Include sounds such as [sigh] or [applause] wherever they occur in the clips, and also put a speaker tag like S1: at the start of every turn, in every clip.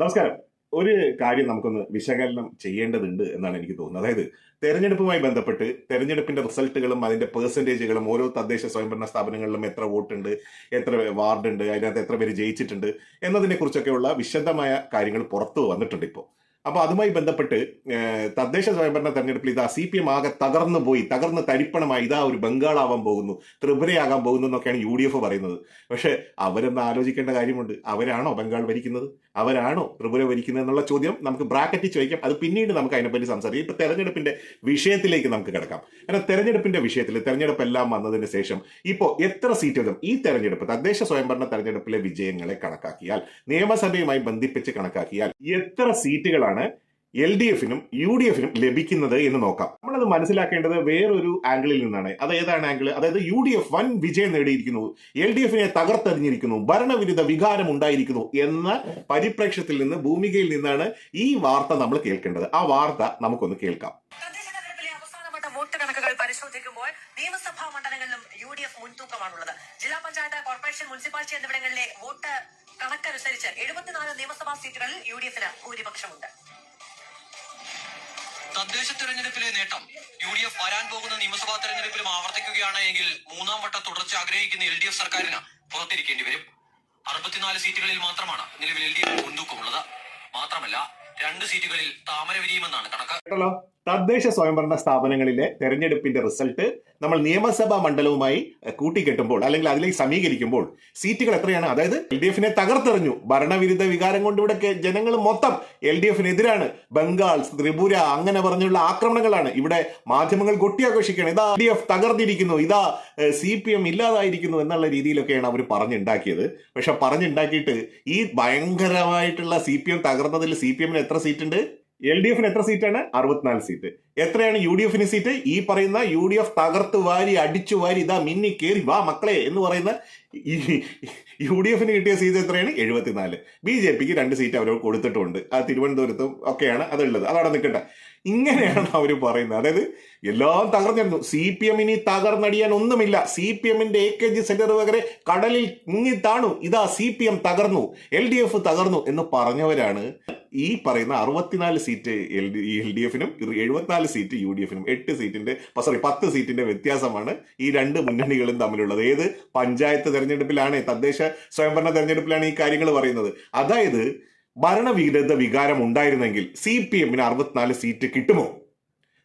S1: നമസ്കാരം. ഒരു കാര്യം നമുക്കൊന്ന് വിശകലനം ചെയ്യേണ്ടതുണ്ട് എന്നാണ് എനിക്ക് തോന്നുന്നത്. അതായത് തെരഞ്ഞെടുപ്പുമായി ബന്ധപ്പെട്ട് തെരഞ്ഞെടുപ്പിന്റെ റിസൾട്ടുകളും അതിന്റെ പെർസെന്റേജുകളും ഓരോ തദ്ദേശ സ്വയംഭരണ സ്ഥാപനങ്ങളിലും എത്ര വോട്ടുണ്ട് എത്ര വാർഡ് ഉണ്ട് അതിനകത്ത് എത്ര പേര് ജയിച്ചിട്ടുണ്ട് എന്നതിനെ കുറിച്ചൊക്കെയുള്ള വിശദമായ കാര്യങ്ങൾ പുറത്തു വന്നിട്ടുണ്ട് ഇപ്പോൾ അപ്പൊ അതുമായി ബന്ധപ്പെട്ട് തദ്ദേശ സ്വയംഭരണ തെരഞ്ഞെടുപ്പിൽ ഇതാ സി പി എം ആകെ തകർന്നു പോയി തകർന്ന് തരിപ്പണമായി ഇതാ ഒരു ബംഗാളാവാൻ പോകുന്നു ത്രിപുരയാകാൻ പോകുന്നു എന്നൊക്കെയാണ് യു ഡി എഫ് പറയുന്നത്. പക്ഷെ അവരൊന്ന് ആലോചിക്കേണ്ട കാര്യമുണ്ട്. അവരാണോ ബംഗാൾ ഭരിക്കുന്നത്? അവരാണോ ത്രിപുര ഭരിക്കുന്നത് എന്നുള്ള ചോദ്യം നമുക്ക് ബ്രാക്കറ്റിൽ ചോദിക്കാം. അത് പിന്നീട് നമുക്ക് അതിനെപ്പറ്റി സംസാരിക്കാം. ഇപ്പൊ തെരഞ്ഞെടുപ്പിന്റെ വിഷയത്തിലേക്ക് നമുക്ക് കിടക്കാം. കാരണം തെരഞ്ഞെടുപ്പിന്റെ വിഷയത്തിൽ തെരഞ്ഞെടുപ്പ് എല്ലാം വന്നതിന് ശേഷം ഇപ്പോൾ എത്ര സീറ്റുകളും ഈ തെരഞ്ഞെടുപ്പ് തദ്ദേശ സ്വയംഭരണ തെരഞ്ഞെടുപ്പിലെ വിജയങ്ങളെ കണക്കാക്കിയാൽ നിയമസഭയുമായി ബന്ധിപ്പിച്ച് കണക്കാക്കിയാൽ എത്ര സീറ്റുകളാണ് എൽ ഡി എഫിനും യു ഡി എഫിനും ലഭിക്കുന്നത് എന്ന് നോക്കാം. നമ്മളത് മനസ്സിലാക്കേണ്ടത് വേറൊരു ആംഗിളിൽ നിന്നാണ്. അത് ഏതാണ് ആംഗിൾ അതായത് യു ഡി എഫ് വൻ വിജയം നേടിയിരിക്കുന്നു. എൽ ഡി എഫിനെ തകർത്തെറിഞ്ഞിരിക്കുന്നു. ഭരണവിരുദ്ധ വികാരം ഉണ്ടായിരിക്കുന്നു എന്ന പരിപ്രേക്ഷ്യത്തിൽ നിന്ന് ഭൂമികയിൽ നിന്നാണ് ഈ വാർത്ത നമ്മൾ കേൾക്കേണ്ടത്. ആ വാർത്ത നമുക്കൊന്ന് കേൾക്കാം.
S2: വോട്ട് കണക്കുകൾ പരിശോധിക്കുമ്പോൾ നിയമസഭാ മണ്ഡലങ്ങളിലും യു ഡി എഫ് മുൻതൂക്കമാണുള്ളത്. ജില്ലാ പഞ്ചായത്ത് കോർപ്പറേഷൻ മുനിസിപ്പാലിറ്റി എന്നിവിടങ്ങളിലെ വോട്ട് കണക്കനുസരിച്ച് എഴുപത്തിനാല് നിയമസഭാ സീറ്റുകളിൽ യു ഡി എഫിന് ഭൂരിപക്ഷമുണ്ട്.
S3: തദ്ദേശ തെരഞ്ഞെടുപ്പിലെ നേട്ടം. യു ഡി എഫ് വരാൻ പോകുന്ന നിയമസഭാ തെരഞ്ഞെടുപ്പിലും ആവർത്തിക്കുകയാണ് എങ്കിൽ മൂന്നാം വട്ട തുടർച്ച ആഗ്രഹിക്കുന്ന എൽ ഡി എഫ് സർക്കാരിന് പുറത്തിരിക്കേണ്ടി വരും. അറുപത്തിനാല് സീറ്റുകളിൽ മാത്രമാണ് നിലവിൽ എൽ ഡി എഫ് മുൻതൂക്കമുള്ളത്. മാത്രമല്ല രണ്ട് സീറ്റുകളിൽ താമര വിരിയുമെന്നാണ് കണക്ക്
S1: തദ്ദേശ സ്വയംഭരണ സ്ഥാപനങ്ങളിലെ തെരഞ്ഞെടുപ്പിന്റെ റിസൾട്ട് നമ്മൾ നിയമസഭാ മണ്ഡലവുമായി കൂട്ടിക്കെട്ടുമ്പോൾ അല്ലെങ്കിൽ അതിലേക്ക് സമീകരിക്കുമ്പോൾ സീറ്റുകൾ എത്രയാണ്? അതായത് എൽ ഡി എഫിനെ തകർത്തെറിഞ്ഞു. ഭരണവിരുദ്ധ വികാരം കൊണ്ട് ഇവിടെ ജനങ്ങൾ മൊത്തം എൽ ഡി എഫിനെതിരാണ്. ബംഗാൾ ത്രിപുര അങ്ങനെ പറഞ്ഞുള്ള ആക്രമണങ്ങളാണ് ഇവിടെ മാധ്യമങ്ങൾ കൊട്ടിയാഘോഷിക്കുകയാണ് ഇതാ എൽ ഡി എഫ് തകർന്നിരിക്കുന്നു. ഇതാ സി പി എം ഇല്ലാതായിരിക്കുന്നു എന്നുള്ള രീതിയിലൊക്കെയാണ് അവർ പറഞ്ഞുണ്ടാക്കിയത്. പക്ഷെ പറഞ്ഞുണ്ടാക്കിയിട്ട് ഈ ഭയങ്കരമായിട്ടുള്ള സി പി എം തകർന്നതിൽ സി പി എമ്മിന് എത്ര സീറ്റ് ഉണ്ട് എൽ ഡി എഫിന് എത്ര സീറ്റാണ്? അറുപത്തിനാല് സീറ്റ്. എത്രയാണ് യു ഡി എഫിന് സീറ്റ്? ഈ പറയുന്ന യു ഡി എഫ് തകർത്ത് വാരി അടിച്ചു വാരി ഇതാ മിന്നി കയറി വാ മക്കളെ എന്ന് പറയുന്ന യു ഡി എഫിന് കിട്ടിയ സീറ്റ് എത്രയാണ്? എഴുപത്തിനാല്. ബി ജെ പിക്ക് രണ്ട് സീറ്റ് അവർ കൊടുത്തിട്ടുണ്ട്. അത് തിരുവനന്തപുരത്തും ഒക്കെയാണ് അതുള്ളത്. അതവിടെ നിൽക്കട്ടെ. ഇങ്ങനെയാണ് അവർ പറയുന്നത്. അതായത് എല്ലാം തകർന്നിരുന്നു. സി പി എമ്മിന് തകർന്നടിയാൻ ഒന്നുമില്ല. സി പി എമ്മിന്റെ എ കെ ജി സെന്റർ വകരെ കടലിൽ മുങ്ങി താണു. ഇതാ സി പി എം തകർന്നു. എൽ ഡി എഫ് തകർന്നു എന്ന് പറഞ്ഞവരാണ് ഈ പറയുന്ന അറുപത്തിനാല് seat L D L D എഫിനും എഴുപത്തിനാല് സീറ്റ് യു ഡി എഫിനും എട്ട് സീറ്റിന്റെ സോറി പത്ത് സീറ്റിന്റെ വ്യത്യാസമാണ് ഈ രണ്ട് മുന്നണികളും തമ്മിലുള്ളത്. ഏത് പഞ്ചായത്ത് തെരഞ്ഞെടുപ്പിലാണ് തദ്ദേശ സ്വയംഭരണ തെരഞ്ഞെടുപ്പിലാണ് ഈ കാര്യങ്ങൾ പറയുന്നത്. അതായത് ഭരണവിരുദ്ധ വികാരം ഉണ്ടായിരുന്നെങ്കിൽ സി പി എമ്മിന് അറുപത്തിനാല് സീറ്റ് കിട്ടുമോ?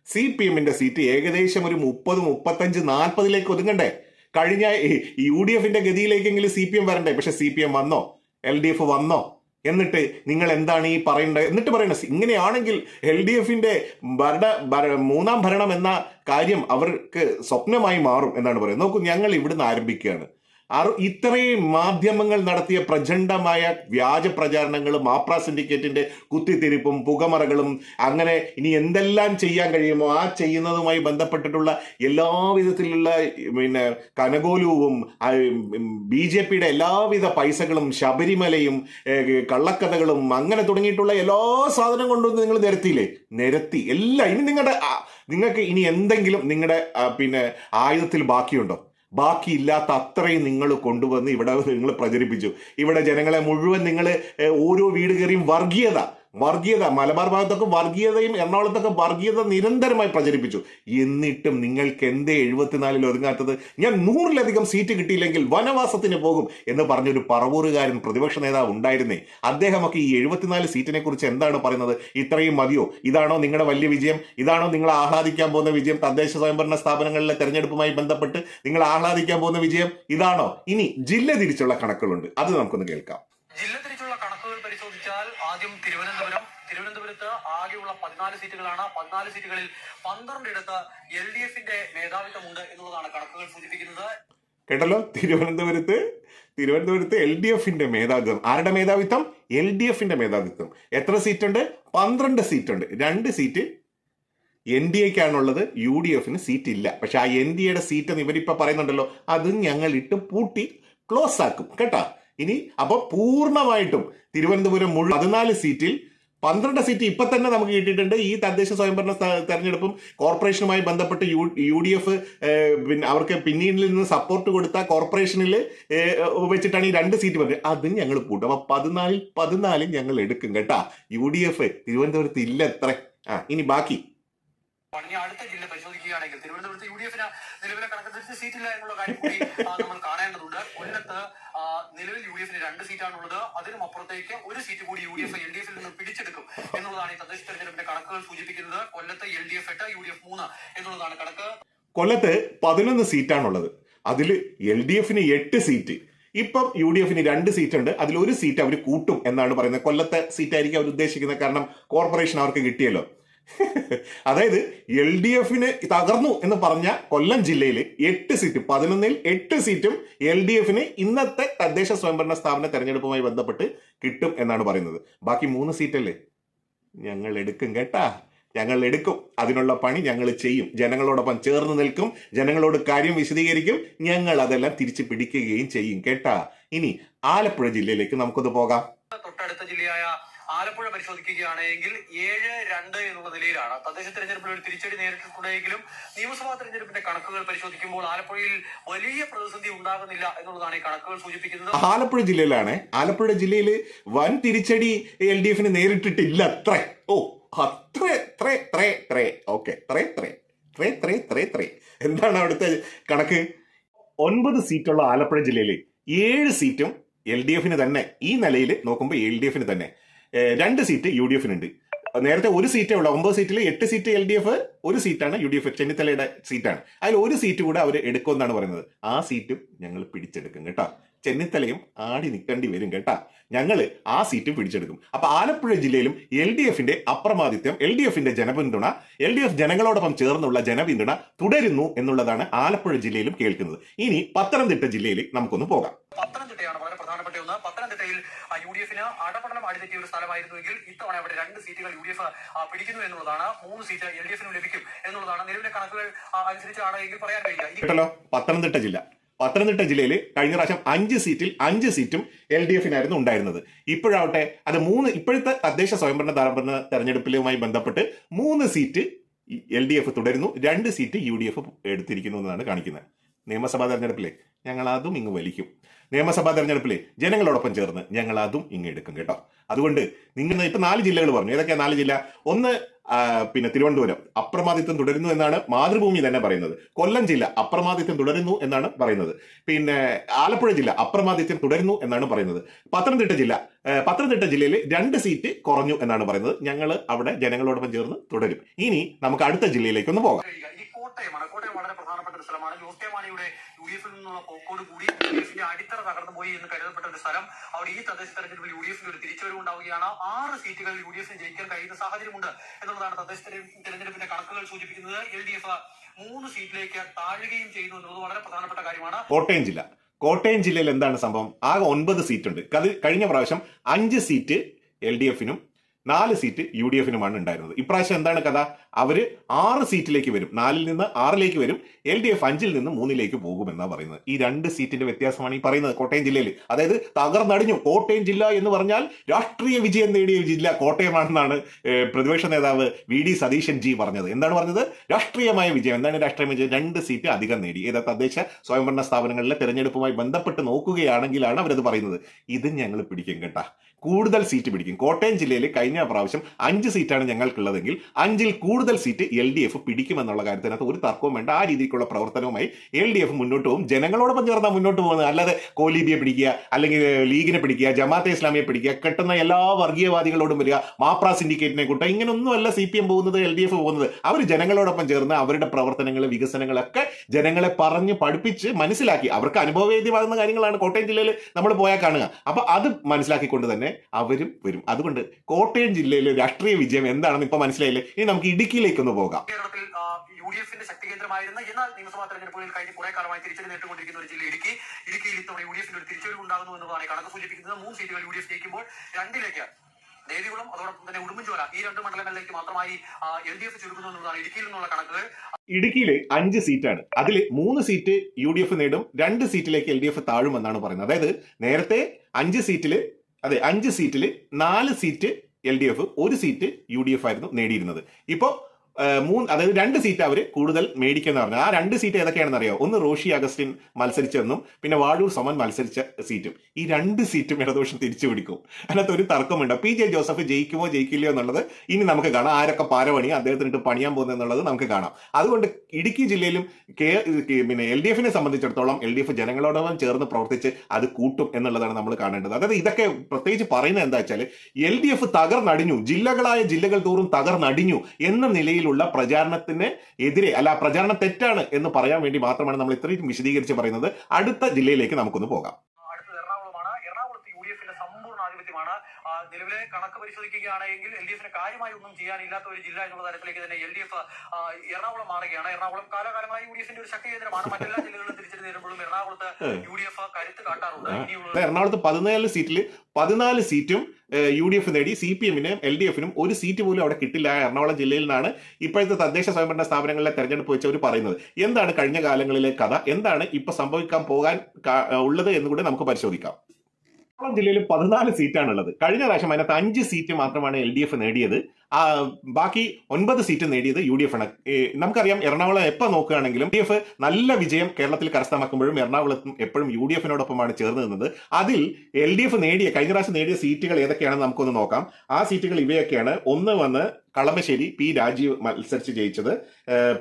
S1: സി പി എമ്മിന്റെ സീറ്റ് ഏകദേശം ഒരു മുപ്പത് മുപ്പത്തഞ്ച് നാൽപ്പതിലേക്ക് ഒതുങ്ങണ്ടേ? കഴിഞ്ഞ യു ഡി എഫിന്റെ ഗതിയിലേക്കെങ്കിലും സി പി എം വരണ്ടേ? പക്ഷെ സി പി എം വന്നോ? എൽ ഡി എഫ് വന്നോ? എന്നിട്ട് നിങ്ങൾ എന്താണ് ഈ പറയേണ്ടത്? എന്നിട്ട് പറയണത് ഇങ്ങനെയാണെങ്കിൽ എൽ ഡി എഫിന്റെ ഭരണ ഭര- മൂന്നാം ഭരണം എന്ന കാര്യം അവർക്ക് സ്വപ്നമായി മാറും എന്നാണ് പറയുന്നത്. നോക്കൂ ഞങ്ങൾ ഇവിടുന്ന് ആരംഭിക്കുകയാണ്. ഇത്രയും മാധ്യമങ്ങൾ നടത്തിയ പ്രചണ്ഡമായ വ്യാജ പ്രചാരണങ്ങളും ആപ്ര സിൻഡിക്കേറ്റിന്റെ കുത്തിത്തിരിപ്പും പുകമറകളും അങ്ങനെ ഇനി എന്തെല്ലാം ചെയ്യാൻ കഴിയുമോ ആ ചെയ്യുന്നതുമായി ബന്ധപ്പെട്ടിട്ടുള്ള എല്ലാവിധത്തിലുള്ള പിന്നെ കനകോലുവും ബി ജെ പിയുടെ എല്ലാവിധ പൈസകളും ശബരിമലയും കള്ളക്കഥകളും അങ്ങനെ തുടങ്ങിയിട്ടുള്ള എല്ലാ സാധനം കൊണ്ടുവന്ന് നിങ്ങൾ നിരത്തിയില്ലേ? നിരത്തി. എല്ലാം. ഇനി നിങ്ങളുടെ നിങ്ങൾക്ക് ഇനി എന്തെങ്കിലും നിങ്ങളുടെ പിന്നെ ആയുധത്തിൽ ബാക്കിയുണ്ടോ? ബാക്കിയില്ലാത്ത അത്രയും നിങ്ങൾ കൊണ്ടുവന്ന് ഇവിടെ നിങ്ങൾ പ്രചരിപ്പിച്ചു. ഇവിടെ ജനങ്ങളെ മുഴുവൻ നിങ്ങൾ ഓരോ വീട് കയറിയും വർഗീയത. വർഗീയത മലബാർ ഭാഗത്തൊക്കെ വർഗീയതയും എറണാകുളത്തൊക്കെ വർഗീയത നിരന്തരമായി പ്രചരിപ്പിച്ചു. എന്നിട്ടും നിങ്ങൾക്ക് എന്തേ എഴുപത്തിനാലിൽ ഒതുങ്ങാത്തത് ഞാൻ നൂറിലധികം സീറ്റ് കിട്ടിയില്ലെങ്കിൽ വനവാസത്തിന് പോകും എന്ന് പറഞ്ഞൊരു പറവൂറുകാരൻ പ്രതിപക്ഷ നേതാവ് ഉണ്ടായിരുന്നേ. അദ്ദേഹമൊക്കെ ഈ എഴുപത്തിനാല് സീറ്റിനെ കുറിച്ച് എന്താണ് പറയുന്നത്? ഇത്രയും മതിയോ? ഇതാണോ നിങ്ങളുടെ വലിയ വിജയം? ഇതാണോ നിങ്ങൾ ആഹ്ലാദിക്കാൻ പോകുന്ന വിജയം? തദ്ദേശ സ്വയംഭരണ സ്ഥാപനങ്ങളിലെ തെരഞ്ഞെടുപ്പുമായി ബന്ധപ്പെട്ട് നിങ്ങൾ ആഹ്ലാദിക്കാൻ പോകുന്ന വിജയം? ഇതാണോ? ഇനി ജില്ല തിരിച്ചുള്ള കണക്കുകളുണ്ട്. അത് നമുക്കൊന്ന് കേൾക്കാം.
S3: ജില്ല ആദ്യം തിരുവനന്തപുരം. തിരുവനന്തപുരത്ത് ആകെയുള്ള പതിനാല് സീറ്റുകളാണ്. പതിനാല് സീറ്റുകളിൽ പന്ത്രണ്ടിടത്ത് എൽ ഡി എഫിന്റെ മേധാവിത്വമുണ്ട് എന്നുള്ളതാണ് കണക്കുകൾ സൂചിപ്പിക്കുന്നത്.
S1: കേട്ടല്ലോ? തിരുവനന്തപുരത്ത് തിരുവനന്തപുരത്ത് എൽ ഡി എഫിന്റെ മേധാവിത്വം. ആരുടെ മേധാവിത്വം? എൽ ഡി എഫിന്റെ മേധാവിത്വം. എത്ര സീറ്റ് ഉണ്ട് പന്ത്രണ്ട് സീറ്റ് ഉണ്ട് രണ്ട് സീറ്റ് എൻ ഡി എക്കാണുള്ളത്. യു ഡി എഫിന് സീറ്റ് ഇല്ല പക്ഷെ ആ എൻ ഡി എയുടെ സീറ്റ് ഇവരിപ്പോ പറയുന്നുണ്ടല്ലോ അത് ഞങ്ങൾ ഇട്ട് പൂട്ടി ക്ലോസ് ആക്കും കേട്ടാ? ഇനി അപ്പൊ പൂർണമായിട്ടും തിരുവനന്തപുരം മുഴുവൻ പതിനാല് സീറ്റിൽ പന്ത്രണ്ട് സീറ്റ് ഇപ്പൊ തന്നെ നമുക്ക് കിട്ടിയിട്ടുണ്ട്. ഈ തദ്ദേശ സ്വയംഭരണ തെരഞ്ഞെടുപ്പും കോർപ്പറേഷനുമായി ബന്ധപ്പെട്ട് യു യു ഡി എഫ് പിന്നെ അവർക്ക് പിന്നീടിൽ നിന്ന് സപ്പോർട്ട് കൊടുത്ത കോർപ്പറേഷനിൽ വെച്ചിട്ടാണ് ഈ രണ്ട് സീറ്റ് പറഞ്ഞത് അതും ഞങ്ങൾ കൂട്ടും. അപ്പൊ പതിനാലിൽ പതിനാലും ഞങ്ങൾ എടുക്കും കേട്ടാ. യു ഡി എഫ് തിരുവനന്തപുരത്ത് ഇല്ല എത്ര ആ ഇനി ബാക്കി.
S4: അടുത്ത ജില്ല പരിശോധിക്കുകയാണെങ്കിൽ തിരുവനന്തപുരത്ത് യു ഡി എഫിന് നിലവിലെ കണക്കനുസരിച്ച് സീറ്റില്ല എന്നുള്ള കാര്യം കൂടി നമ്മൾ കാണേണ്ടതുണ്ട്. കൊല്ലത്ത് നിലവിൽ യു ഡി എഫിന് രണ്ട് സീറ്റാണുള്ളത്. അതിനും അപ്പുറത്തേക്ക് ഒരു സീറ്റ് കൂടി U D F L D എഫിൽ നിന്ന് പിടിച്ചെടുക്കും എന്നുള്ളതാണ് ഈ തദ്ദേശ തെരഞ്ഞെടുപ്പിന്റെ കണക്കുകൾ സൂചിപ്പിക്കുന്നത്. കൊല്ലത്ത് എൽ ഡി എഫ് എട്ട് യു ഡി എഫ് മൂന്ന് എന്നുള്ളതാണ് കണക്ക്.
S1: കൊല്ലത്ത് പതിനൊന്ന് സീറ്റാണുള്ളത്. അതിൽ എൽ ഡി എഫിന് എട്ട് സീറ്റ്. ഇപ്പം യു ഡി എഫിന് രണ്ട് സീറ്റ് ഉണ്ട് അതിൽ ഒരു സീറ്റ് അവർ കൂട്ടും എന്നാണ് പറയുന്നത്. കൊല്ലത്തെ സീറ്റായിരിക്കും അവർ ഉദ്ദേശിക്കുന്നത്. കാരണം കോർപ്പറേഷൻ അവർക്ക് കിട്ടിയല്ലോ. [laughs] അതായത് എൽ ഡി എഫിന് തകർന്നു എന്ന് പറഞ്ഞ കൊല്ലം ജില്ലയിൽ എട്ട് സീറ്റ് പതിനൊന്നിൽ എട്ട് സീറ്റും എൽ ഡി എഫിന് ഇന്നത്തെ തദ്ദേശ സ്വയംഭരണ സ്ഥാപന തെരഞ്ഞെടുപ്പുമായി ബന്ധപ്പെട്ട് കിട്ടും എന്നാണ് പറയുന്നത്. ബാക്കി മൂന്ന് സീറ്റല്ലേ? ഞങ്ങൾ എടുക്കും കേട്ടാ. ഞങ്ങൾ എടുക്കും. അതിനുള്ള പണി ഞങ്ങൾ ചെയ്യും. ജനങ്ങളോടൊപ്പം ചേർന്ന് നിൽക്കും. ജനങ്ങളോട് കാര്യം വിശദീകരിക്കും. ഞങ്ങൾ അതെല്ലാം തിരിച്ചു പിടിക്കുകയും ചെയ്യും കേട്ടാ. ഇനി ആലപ്പുഴ ജില്ലയിലേക്ക് നമുക്കൊന്ന് പോകാം.
S4: തൊട്ടടുത്ത ജില്ലയായ ആലപ്പുഴ പരിശോധിക്കുകയാണെങ്കിൽ ഏഴ് രണ്ട് എന്നുള്ള നിലയിലാണ്. തദ്ദേശ തെരഞ്ഞെടുപ്പിൽ ഒരു തിരിച്ചടി നേരിട്ടിട്ടുണ്ടെങ്കിലും നിയമസഭാ തെരഞ്ഞെടുപ്പിന്റെ കണക്കുകൾ പരിശോധിക്കുമ്പോൾ ആലപ്പുഴയിൽ വലിയ പ്രതിസന്ധി ഉണ്ടാകുന്നില്ല എന്നുള്ളതാണ് ഈ കണക്കുകൾ സൂചിപ്പിക്കുന്നത്.
S1: ആലപ്പുഴ ജില്ലയിലാണ്. ആലപ്പുഴ ജില്ലയിൽ വൻ തിരിച്ചടി എൽ ഡി എഫിന് നേരിട്ടിട്ടില്ല. അത്ര ഓ അത്ര എന്താണ് അവിടുത്തെ കണക്ക്? ഒൻപത് സീറ്റുള്ള ആലപ്പുഴ ജില്ലയിൽ ഏഴ് സീറ്റും എൽ ഡി എഫിന് തന്നെ. ഈ നിലയിൽ നോക്കുമ്പോൾ എൽ ഡി എഫിന് തന്നെ. രണ്ട് സീറ്റ് യു ഡി എഫിനുണ്ട്. നേരത്തെ ഒരു സീറ്റേ ഉള്ളൂ. ഒമ്പത് സീറ്റിൽ എട്ട് സീറ്റ് എൽ ഡി എഫ് ഒരു സീറ്റാണ് യു ഡി എഫ്. ചെന്നിത്തലയുടെ സീറ്റാണ് അതിൽ ഒരു സീറ്റ് കൂടെ അവർ എടുക്കുമെന്നാണ് പറയുന്നത്. ആ സീറ്റും ഞങ്ങൾ പിടിച്ചെടുക്കും കേട്ടോ. ചെന്നിത്തലയും ആടി നിൽക്കേണ്ടി വരും കേട്ടാ. ഞങ്ങൾ ആ സീറ്റും പിടിച്ചെടുക്കും. അപ്പൊ ആലപ്പുഴ ജില്ലയിലും എൽ ഡി എഫിന്റെ അപ്രമാദിത്യം എൽ ഡി എഫിന്റെ ജനപിന്തുണ എൽ ഡി എഫ് ജനങ്ങളോടൊപ്പം ചേർന്നുള്ള ജനപിന്തുണ തുടരുന്നു എന്നുള്ളതാണ് ആലപ്പുഴ ജില്ലയിലും കേൾക്കുന്നത്. ഇനി പത്തനംതിട്ട ജില്ലയിൽ നമുക്കൊന്ന് പോകാം.
S4: പത്തനംതിട്ടയാണ് വളരെ പ്രധാനപ്പെട്ട ഒന്ന് പത്തനംതിട്ടയിൽ യു എഫിന് അടപടലം അടിതെറ്റിയ ഒരു സ്ഥലമായിരുന്നുവെങ്കിൽ ഇത്തവണ അവിടെ രണ്ട് സീറ്റുകൾ യു ഡി എഫ് പിടിക്കുന്നു എന്നുള്ളതാണ്. മൂന്ന് സീറ്റ് എൽ ഡി എഫിന് ലഭിക്കും എന്നുള്ളതാണ്. നിലവിലെ കണക്കുകൾ അനുസരിച്ചാണ് എങ്കിൽ പറയാൻ കഴിയുക ഇനി
S1: പത്തനംതിട്ട ജില്ല. പത്തനംതിട്ട ജില്ലയിൽ കഴിഞ്ഞ പ്രാവശ്യം അഞ്ച് സീറ്റിൽ അഞ്ച് സീറ്റും എൽ ഡി എഫിനായിരുന്നു ഉണ്ടായിരുന്നത്. ഇപ്പോഴാവട്ടെ അത് മൂന്ന് ഇപ്പോഴത്തെ തദ്ദേശ സ്വയംഭരണ ധാരണ തെരഞ്ഞെടുപ്പിലുമായി ബന്ധപ്പെട്ട് മൂന്ന് സീറ്റ് എൽ ഡി എഫ് തുടരുന്നു. രണ്ട് സീറ്റ് യു ഡി എഫ് എടുത്തിരിക്കുന്നു എന്നാണ് കാണിക്കുന്നത്. നിയമസഭാ തെരഞ്ഞെടുപ്പിലെ ഞങ്ങൾ അതും ഇങ്ങ് വലിക്കും. നിയമസഭാ തെരഞ്ഞെടുപ്പിലെ ജനങ്ങളോടൊപ്പം ചേർന്ന് ഞങ്ങൾ അതും ഇങ്ങെടുക്കും കേട്ടോ. അതുകൊണ്ട് നിങ്ങൾ ഇപ്പൊ നാല് ജില്ലകൾ പറഞ്ഞു. ഏതൊക്കെയാ നാല് ജില്ല? ഒന്ന് പിന്നെ തിരുവനന്തപുരം. അപ്രമാദിത്വം തുടരുന്നു എന്നാണ് മാതൃഭൂമി തന്നെ പറയുന്നത്. കൊല്ലം ജില്ല അപ്രമാദിത്വം തുടരുന്നു എന്നാണ് പറയുന്നത്. പിന്നെ ആലപ്പുഴ ജില്ല അപ്രമാദിത്വം തുടരുന്നു എന്നാണ് പറയുന്നത്. പത്തനംതിട്ട ജില്ല പത്തനംതിട്ട ജില്ലയിൽ രണ്ട് സീറ്റ് കുറഞ്ഞു എന്നാണ് പറയുന്നത്. ഞങ്ങൾ അവിടെ ജനങ്ങളോടൊപ്പം ചേർന്ന് തുടരും. ഇനി നമുക്ക് അടുത്ത ജില്ലയിലേക്ക് ഒന്ന് പോകാം.
S4: കോട്ടയമാണ് കോട്ടയം വളരെ പ്രധാനപ്പെട്ട ഒരു സ്ഥലമാണ്. യു ഡി എഫിൽ നിന്നുള്ള പോക്കോട് കൂടി യു ഡി എഫിന്റെ അടിത്തറ തകർന്നു പോയി എന്ന് കരുതപ്പെട്ട ഒരു സ്ഥലം അവിടെ ഈ തദ്ദേശ തെരഞ്ഞെടുപ്പിൽ യു ഡി എഫിന് ഒരു തിരിച്ചുവരവ് ഉണ്ടാവുകയാണ് ആറ് സീറ്റുകൾ യു ഡി എഫിന് ജയിക്കാൻ കഴിയുന്ന സാഹചര്യമുണ്ട് എന്നുള്ളതാണ് തദ്ദേശ തെര- തെരഞ്ഞെടുപ്പിന്റെ കണക്കുകൾ സൂചിപ്പിക്കുന്നത്. എൽ ഡി എഫ് മൂന്ന് സീറ്റിലേക്ക് താഴുകയും ചെയ്യുന്നു എന്നുള്ളത് വളരെ പ്രധാനപ്പെട്ട കാര്യമാണ്.
S1: കോട്ടയം ജില്ല. കോട്ടയം ജില്ലയിൽ എന്താണ് സംഭവം? ആകെ ഒൻപത് സീറ്റ് ഉണ്ട് അത് കഴിഞ്ഞ പ്രാവശ്യം അഞ്ച് സീറ്റ് എൽ ഡി എഫിനും നാല് സീറ്റ് യു ഡി എഫിനുമാണ് ഉണ്ടായിരുന്നത്. ഇപ്രാവശ്യം എന്താണ് കഥ? അവർ ആറ് സീറ്റിലേക്ക് വരും. നാലിൽ നിന്ന് ആറിലേക്ക് വരും. എൽ ഡി എഫ് അഞ്ചിൽ നിന്ന് മൂന്നിലേക്ക് പോകുമെന്നാണ് പറയുന്നത്. ഈ രണ്ട് സീറ്റിന്റെ വ്യത്യാസമാണ് ഈ പറയുന്നത് കോട്ടയം ജില്ലയിൽ. അതായത് തകർന്നടിഞ്ഞു കോട്ടയം ജില്ല എന്ന് പറഞ്ഞാൽ രാഷ്ട്രീയ വിജയം നേടിയ ജില്ല കോട്ടയമാണെന്നാണ് പ്രതിപക്ഷ നേതാവ് വി ഡി സതീശൻ ജി പറഞ്ഞത്. എന്താണ് പറഞ്ഞത്? രാഷ്ട്രീയമായ വിജയം. എന്താണ് രാഷ്ട്രീയ വിജയം? രണ്ട് സീറ്റ് അധികം നേടി. ഏതാ തദ്ദേശ സ്വയംഭരണ സ്ഥാപനങ്ങളിലെ തെരഞ്ഞെടുപ്പുമായി ബന്ധപ്പെട്ട് നോക്കുകയാണെങ്കിലാണ് അവരത് പറയുന്നത്. ഇത് ഞങ്ങൾ പിടിക്കും കേട്ടാ. കൂടുതൽ സീറ്റ് പിടിക്കും. കോട്ടയം ജില്ലയിൽ കഴിഞ്ഞ പ്രാവശ്യം അഞ്ച് സീറ്റാണ് ഞങ്ങൾക്കുള്ളതെങ്കിൽ അഞ്ചിൽ കൂടുതൽ സീറ്റ് എൽ ഡി എഫ് പിടിക്കുമെന്നുള്ള കാര്യത്തിനകത്ത് ഒരു തർക്കവും വേണ്ട. ആ രീതിക്കുള്ള പ്രവർത്തനവുമായി എൽ ഡി എഫ് മുന്നോട്ട് പോകും. ജനങ്ങളോടൊപ്പം ചേർന്നാൽ മുന്നോട്ട് പോകുന്നത്. അല്ലാതെ കോലീബിയെ പിടിക്കുക അല്ലെങ്കിൽ ലീഗിനെ പിടിക്കുക ജമാഅത്തെ ഇസ്ലാമിയെ പിടിക്കുക കെട്ടുന്ന എല്ലാ വർഗീയവാദികളോടും വരിക മാപ്ര സിൻഡിക്കേറ്റിനെ കൂട്ടുക ഇങ്ങനൊന്നുമല്ല സി പി എം പോകുന്നത് എൽ ഡി എഫ് പോകുന്നത്. അവർ ജനങ്ങളോടൊപ്പം ചേർന്ന് അവരുടെ പ്രവർത്തനങ്ങൾ വികസനങ്ങളൊക്കെ ജനങ്ങളെ പറഞ്ഞ് പഠിപ്പിച്ച് മനസ്സിലാക്കി. അവർക്ക് അനുഭവവേദ്യമാകുന്ന കാര്യങ്ങളാണ്. കോട്ടയം ജില്ലയിൽ നമ്മൾ പോയാൽ കാണുക. അപ്പൊ അത് മനസ്സിലാക്കിക്കൊണ്ട് തന്നെ അവരും വരും. അതുകൊണ്ട് കോട്ടയം ജില്ലയിലെ രാഷ്ട്രീയ വിജയം എന്താണെന്ന് ഇപ്പൊ മനസ്സിലായില്ലേ? ഇനി നമുക്ക് ഇടുക്കിയിലേക്ക് ഒന്ന് പോകാം.
S4: കേരളത്തിൽ യു ഡി എഫിന്റെ ശക്തി കേന്ദ്രമായിരുന്ന എന്നാൽ നിയമസഭാ തെരഞ്ഞെടുപ്പുകളിൽ കഴിഞ്ഞ കുറെ കാലമായി തിരിച്ചടി നേട്ടുകൊണ്ടിരിക്കുന്ന ഒരു ജില്ല ഇടുക്കി. ഇടുക്കിയിൽ ഇത്തവണ യു ഡി എഫിന്റെ ഒരു തിരിച്ചടിവ് ഉണ്ടാകുന്നു എന്നതാണ് കണക്ക് സൂചിപ്പിക്കുന്നത് മൂന്ന് സീറ്റുകൾ യു ഡി എഫ് ജയിക്കുമ്പോൾ രണ്ടിലേക്ക് ദേവികുളം അതോടൊപ്പം തന്നെ ഉടുമ്പൻചോല ഈ രണ്ട് മണ്ഡലങ്ങളിലേക്ക് മാത്രമായി എൽ ഡി എഫ് ചുരുക്കുന്നു എന്നതാണ് ഇടുക്കിയിൽ നിന്നുള്ള കണക്കുകൾ.
S1: ഇടുക്കിയിൽ അഞ്ച് സീറ്റാണ്. അതിൽ മൂന്ന് സീറ്റ് യു ഡി എഫ് നേടും രണ്ട് സീറ്റിലേക്ക് എൽ ഡി എഫ് താഴുമെന്നാണ് പറയുന്നത്. അതായത് നേരത്തെ അഞ്ച് സീറ്റിൽ അതെ അഞ്ച് സീറ്റിൽ നാല് സീറ്റ് എൽ ഡി എഫ് ഒരു സീറ്റ് യു ഡി എഫ് ആയിരുന്നു നേടിയിരുന്നത്. ഇപ്പോൾ മൂന്ന് അതായത് രണ്ട് സീറ്റ് അവർ കൂടുതൽ മേടിക്കുന്ന പറഞ്ഞു ആ രണ്ട് സീറ്റ് ഏതൊക്കെയാണെന്ന് അറിയോ ഒന്ന് റോഷി അഗസ്റ്റിൻ മത്സരിച്ചെന്നും പിന്നെ വാഴൂർ സമൻ മത്സരിച്ച സീറ്റും. ഈ രണ്ട് സീറ്റും ഇടതുപക്ഷം തിരിച്ചു പിടിക്കും. അതിനകത്ത് ഒരു തർക്കമുണ്ട്. പി. ജെ. ജോസഫ് ജയിക്കുമോ ജയിക്കില്ലയോ എന്നുള്ളത് ഇനി നമുക്ക് കാണാം. ആരൊക്കെ പാരപണി അദ്ദേഹത്തിനിട്ട് പണിയാൻ പോകുന്നത് എന്നുള്ളത് നമുക്ക് കാണാം. അതുകൊണ്ട് ഇടുക്കി ജില്ലയിലും കെ പിന്നെ എൽ ഡി എഫിനെ സംബന്ധിച്ചിടത്തോളം എൽ ഡി എഫ് ജനങ്ങളോടൊപ്പം ചേർന്ന് പ്രവർത്തിച്ച് അത് കൂട്ടും എന്നുള്ളതാണ് നമ്മൾ കാണേണ്ടത്. അതായത് ഇതൊക്കെ പ്രത്യേകിച്ച് പറയുന്നത് എന്താ വെച്ചാൽ എൽ ഡി എഫ് തകർന്നടിഞ്ഞു. ജില്ലകളായ ജില്ലകൾ തോറും തകർന്നടിഞ്ഞു എന്ന നിലയിലുള്ള പ്രചാരണത്തിന് എതിരെ അല്ല പ്രചാരണം തെറ്റാണ് എന്ന് പറയാൻ വേണ്ടി മാത്രമാണ് നമ്മൾ ഇത്രയും വിശദീകരിച്ച് പറയുന്നത്. അടുത്ത ജില്ലയിലേക്ക് നമുക്കൊന്ന് പോകാം
S4: അടുത്തത് എറണാകുളമാണ് എറണാകുളത്ത് യു ഡി എഫിന്റെ സമ്പൂർണ ആധിപത്യമാണ്. നിലവിലെ കണക്ക് പരിശോധിക്കുകയാണെങ്കിൽ എൽ ഡി എഫിന് കാര്യമായി ഒന്നും ചെയ്യാനില്ലാത്ത ഒരു ജില്ല എന്നുള്ള തരത്തിലേക്ക് തന്നെ എൽ ഡി എഫ് എറണാകുളം മാറുകയാണ്. എറണാകുളം കാലകാലമായി യു ഡി എഫിന്റെ ഒരു ശക്തി കേന്ദ്രമാണ് മറ്റെല്ലാ ജില്ലകളിലും തിരിച്ചടി നേരിടുമ്പോഴും എറണാകുളത്ത് യു ഡി എഫ് കരുത്ത് കാട്ടാറുണ്ട്.
S1: എറണാകുളത്ത് പതിനാല് സീറ്റിൽ പതിനാല് സീറ്റും യു ഡി എഫ് നേടി സി പി എമ്മിനും എൽ ഡി എഫിനും ഒരു സീറ്റ് പോലും അവിടെ കിട്ടില്ല എറണാകുളം ജില്ലയിൽ നിന്നാണ് ഇപ്പോഴത്തെ തദ്ദേശ സ്വയംഭരണ സ്ഥാപനങ്ങളിലെ തെരഞ്ഞെടുപ്പ് വെച്ചവർ പറയുന്നത്. എന്താണ് കഴിഞ്ഞ കാലങ്ങളിലെ കഥ? എന്താണ് ഇപ്പൊ സംഭവിക്കാൻ പോകാൻ ഉള്ളത് എന്ന് കൂടി നമുക്ക് പരിശോധിക്കാം. എറണാകുളം ജില്ലയിൽ പതിനാല് സീറ്റാണുള്ളത്. കഴിഞ്ഞ പ്രാവശ്യം അതിനകത്ത് അഞ്ച് സീറ്റ് മാത്രമാണ് എൽ ഡി എഫ് നേടിയത്. ബാക്കി ഒൻപത് സീറ്റ് നേടിയത് യു ഡി എഫ് ആണ്. നമുക്കറിയാം എറണാകുളം എപ്പോൾ നോക്കുകയാണെങ്കിലും ഡി എഫ് നല്ല വിജയം കേരളത്തിൽ കരസ്ഥമാക്കുമ്പോഴും എറണാകുളത്തും എപ്പോഴും യു ഡി എഫിനോടൊപ്പമാണ് ചേർന്ന് നിന്നത്. അതിൽ എൽ ഡി എഫ് നേടിയ കഴിഞ്ഞ പ്രാവശ്യം നേടിയ സീറ്റുകൾ ഏതൊക്കെയാണെന്ന് നമുക്കൊന്ന് നോക്കാം. ആ സീറ്റുകൾ ഇവയൊക്കെയാണ്. ഒന്ന് വന്ന് കളമശ്ശേരി പി രാജീവ് മത്സരിച്ച് ജയിച്ചത്.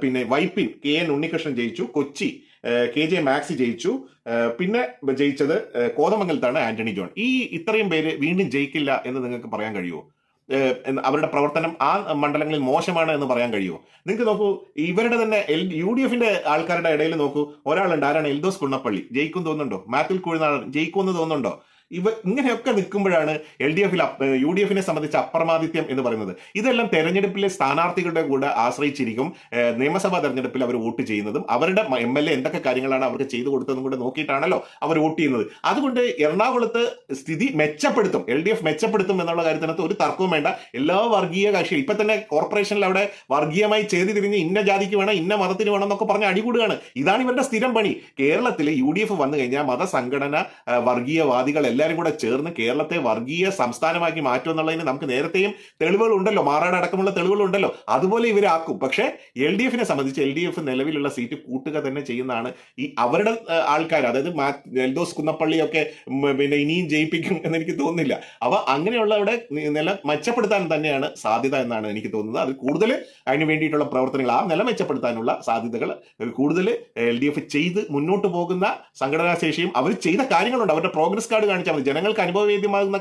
S1: പിന്നെ വൈപ്പിൻ കെ എൻ ഉണ്ണികൃഷ്ണൻ ജയിച്ചു. കൊച്ചി കെ ജെ മാക്സി ജയിച്ചു. പിന്നെ ജയിച്ചത് കോതമംഗലത്താണ് ആന്റണി ജോൺ. ഈ ഇത്രയും പേര് വീണ്ടും ജയിക്കില്ല എന്ന് നിങ്ങൾക്ക് പറയാൻ കഴിയുമോ? അവരുടെ പ്രവർത്തനം ആ മണ്ഡലങ്ങളിൽ മോശമാണ് എന്ന് പറയാൻ കഴിയുമോ? നിങ്ങൾക്ക് നോക്കൂ ഇവരുടെ തന്നെ എൽ യു ഡി എഫിന്റെ ആൾക്കാരുടെ ഇടയിൽ നോക്കൂ. ഒരാളുണ്ട് ആരാണ്? എൽദോസ് കുണ്ണപ്പള്ളി ജയിക്കും തോന്നുന്നുണ്ടോ? മാത്യു കുഴിനാടൻ ജയിക്കുമെന്ന് തോന്നുന്നുണ്ടോ? ഇവ ഇങ്ങനെയൊക്കെ നിൽക്കുമ്പോഴാണ് എൽ ഡി എഫിൽ യു ഡി എഫിനെ സംബന്ധിച്ച് അപ്രമാദിത്യം എന്ന് പറയുന്നത്. ഇതെല്ലാം തെരഞ്ഞെടുപ്പിലെ സ്ഥാനാർത്ഥികളുടെ കൂടെ ആശ്രയിച്ചിരിക്കും. നിയമസഭാ തെരഞ്ഞെടുപ്പിൽ അവർ വോട്ട് ചെയ്യുന്നതും അവരുടെ എം എൽ എ എന്തൊക്കെ കാര്യങ്ങളാണ് അവർക്ക് ചെയ്തു കൊടുത്തതും കൂടെ നോക്കിയിട്ടാണല്ലോ അവർ വോട്ട് ചെയ്യുന്നത്. അതുകൊണ്ട് എറണാകുളത്ത് സ്ഥിതി മെച്ചപ്പെടുത്തും. എൽ ഡി എഫ് മെച്ചപ്പെടുത്തും എന്നുള്ള കാര്യത്തിനകത്ത് ഒരു തർക്കവും വേണ്ട. എല്ലാ വർഗീയ കക്ഷി ഇപ്പൊ തന്നെ കോർപ്പറേഷനിൽ അവിടെ വർഗീയമായി ചെയ്തു തിരിഞ്ഞ് ഇന്ന ജാതിക്ക് വേണം ഇന്ന മതത്തിന് വേണം എന്നൊക്കെ പറഞ്ഞ് അടികൂടുകയാണ്. ഇതാണ് ഇവരുടെ സ്ഥിരം പണി. കേരളത്തിൽ യു ഡി എഫ് വന്നു കഴിഞ്ഞാൽ മതസംഘടന വർഗീയവാദികളെല്ലാം എല്ലാവരും കൂടെ ചേർന്ന് കേരളത്തെ വർഗീയ സംസ്ഥാനമാക്കി മാറ്റും എന്നുള്ളതിന് നമുക്ക് നേരത്തെയും തെളിവുകൾ ഉണ്ടല്ലോ മാറാട് അടക്കമുള്ള തെളിവുകൾ ഉണ്ടല്ലോ അതുപോലെ ഇവരാക്കും പക്ഷേ എൽ ഡി എഫിനെ സംബന്ധിച്ച് എൽ ഡി എഫ് നിലവിലുള്ള സീറ്റ് കൂട്ടുക തന്നെ ചെയ്യുന്നതാണ് ഈ അവരുടെ ആൾക്കാർ അതായത് എൽദോസ് കുന്നപ്പള്ളിയൊക്കെ പിന്നെ ഇനിയും ജയിപ്പിക്കും എന്ന് എനിക്ക് തോന്നുന്നില്ല. അവ അങ്ങനെയുള്ളവരുടെ നില മെച്ചപ്പെടുത്താൻ തന്നെയാണ് സാധ്യത എന്നാണ് എനിക്ക് തോന്നുന്നത്. അത് കൂടുതൽ അതിന് വേണ്ടിയിട്ടുള്ള പ്രവർത്തനങ്ങൾ ആ നില മെച്ചപ്പെടുത്താനുള്ള സാധ്യതകൾ കൂടുതൽ എൽ ഡി എഫ് ചെയ്ത് മുന്നോട്ട് പോകുന്ന സംഘടനാ ശേഷിയും അവർ ചെയ്ത കാര്യങ്ങളുണ്ട്. അവരുടെ പ്രോഗ്രസ് കാർഡ് കാണിച്ചാൽ മതി ജനങ്ങൾക്ക് അനുഭവവേദ്യമാകുന്ന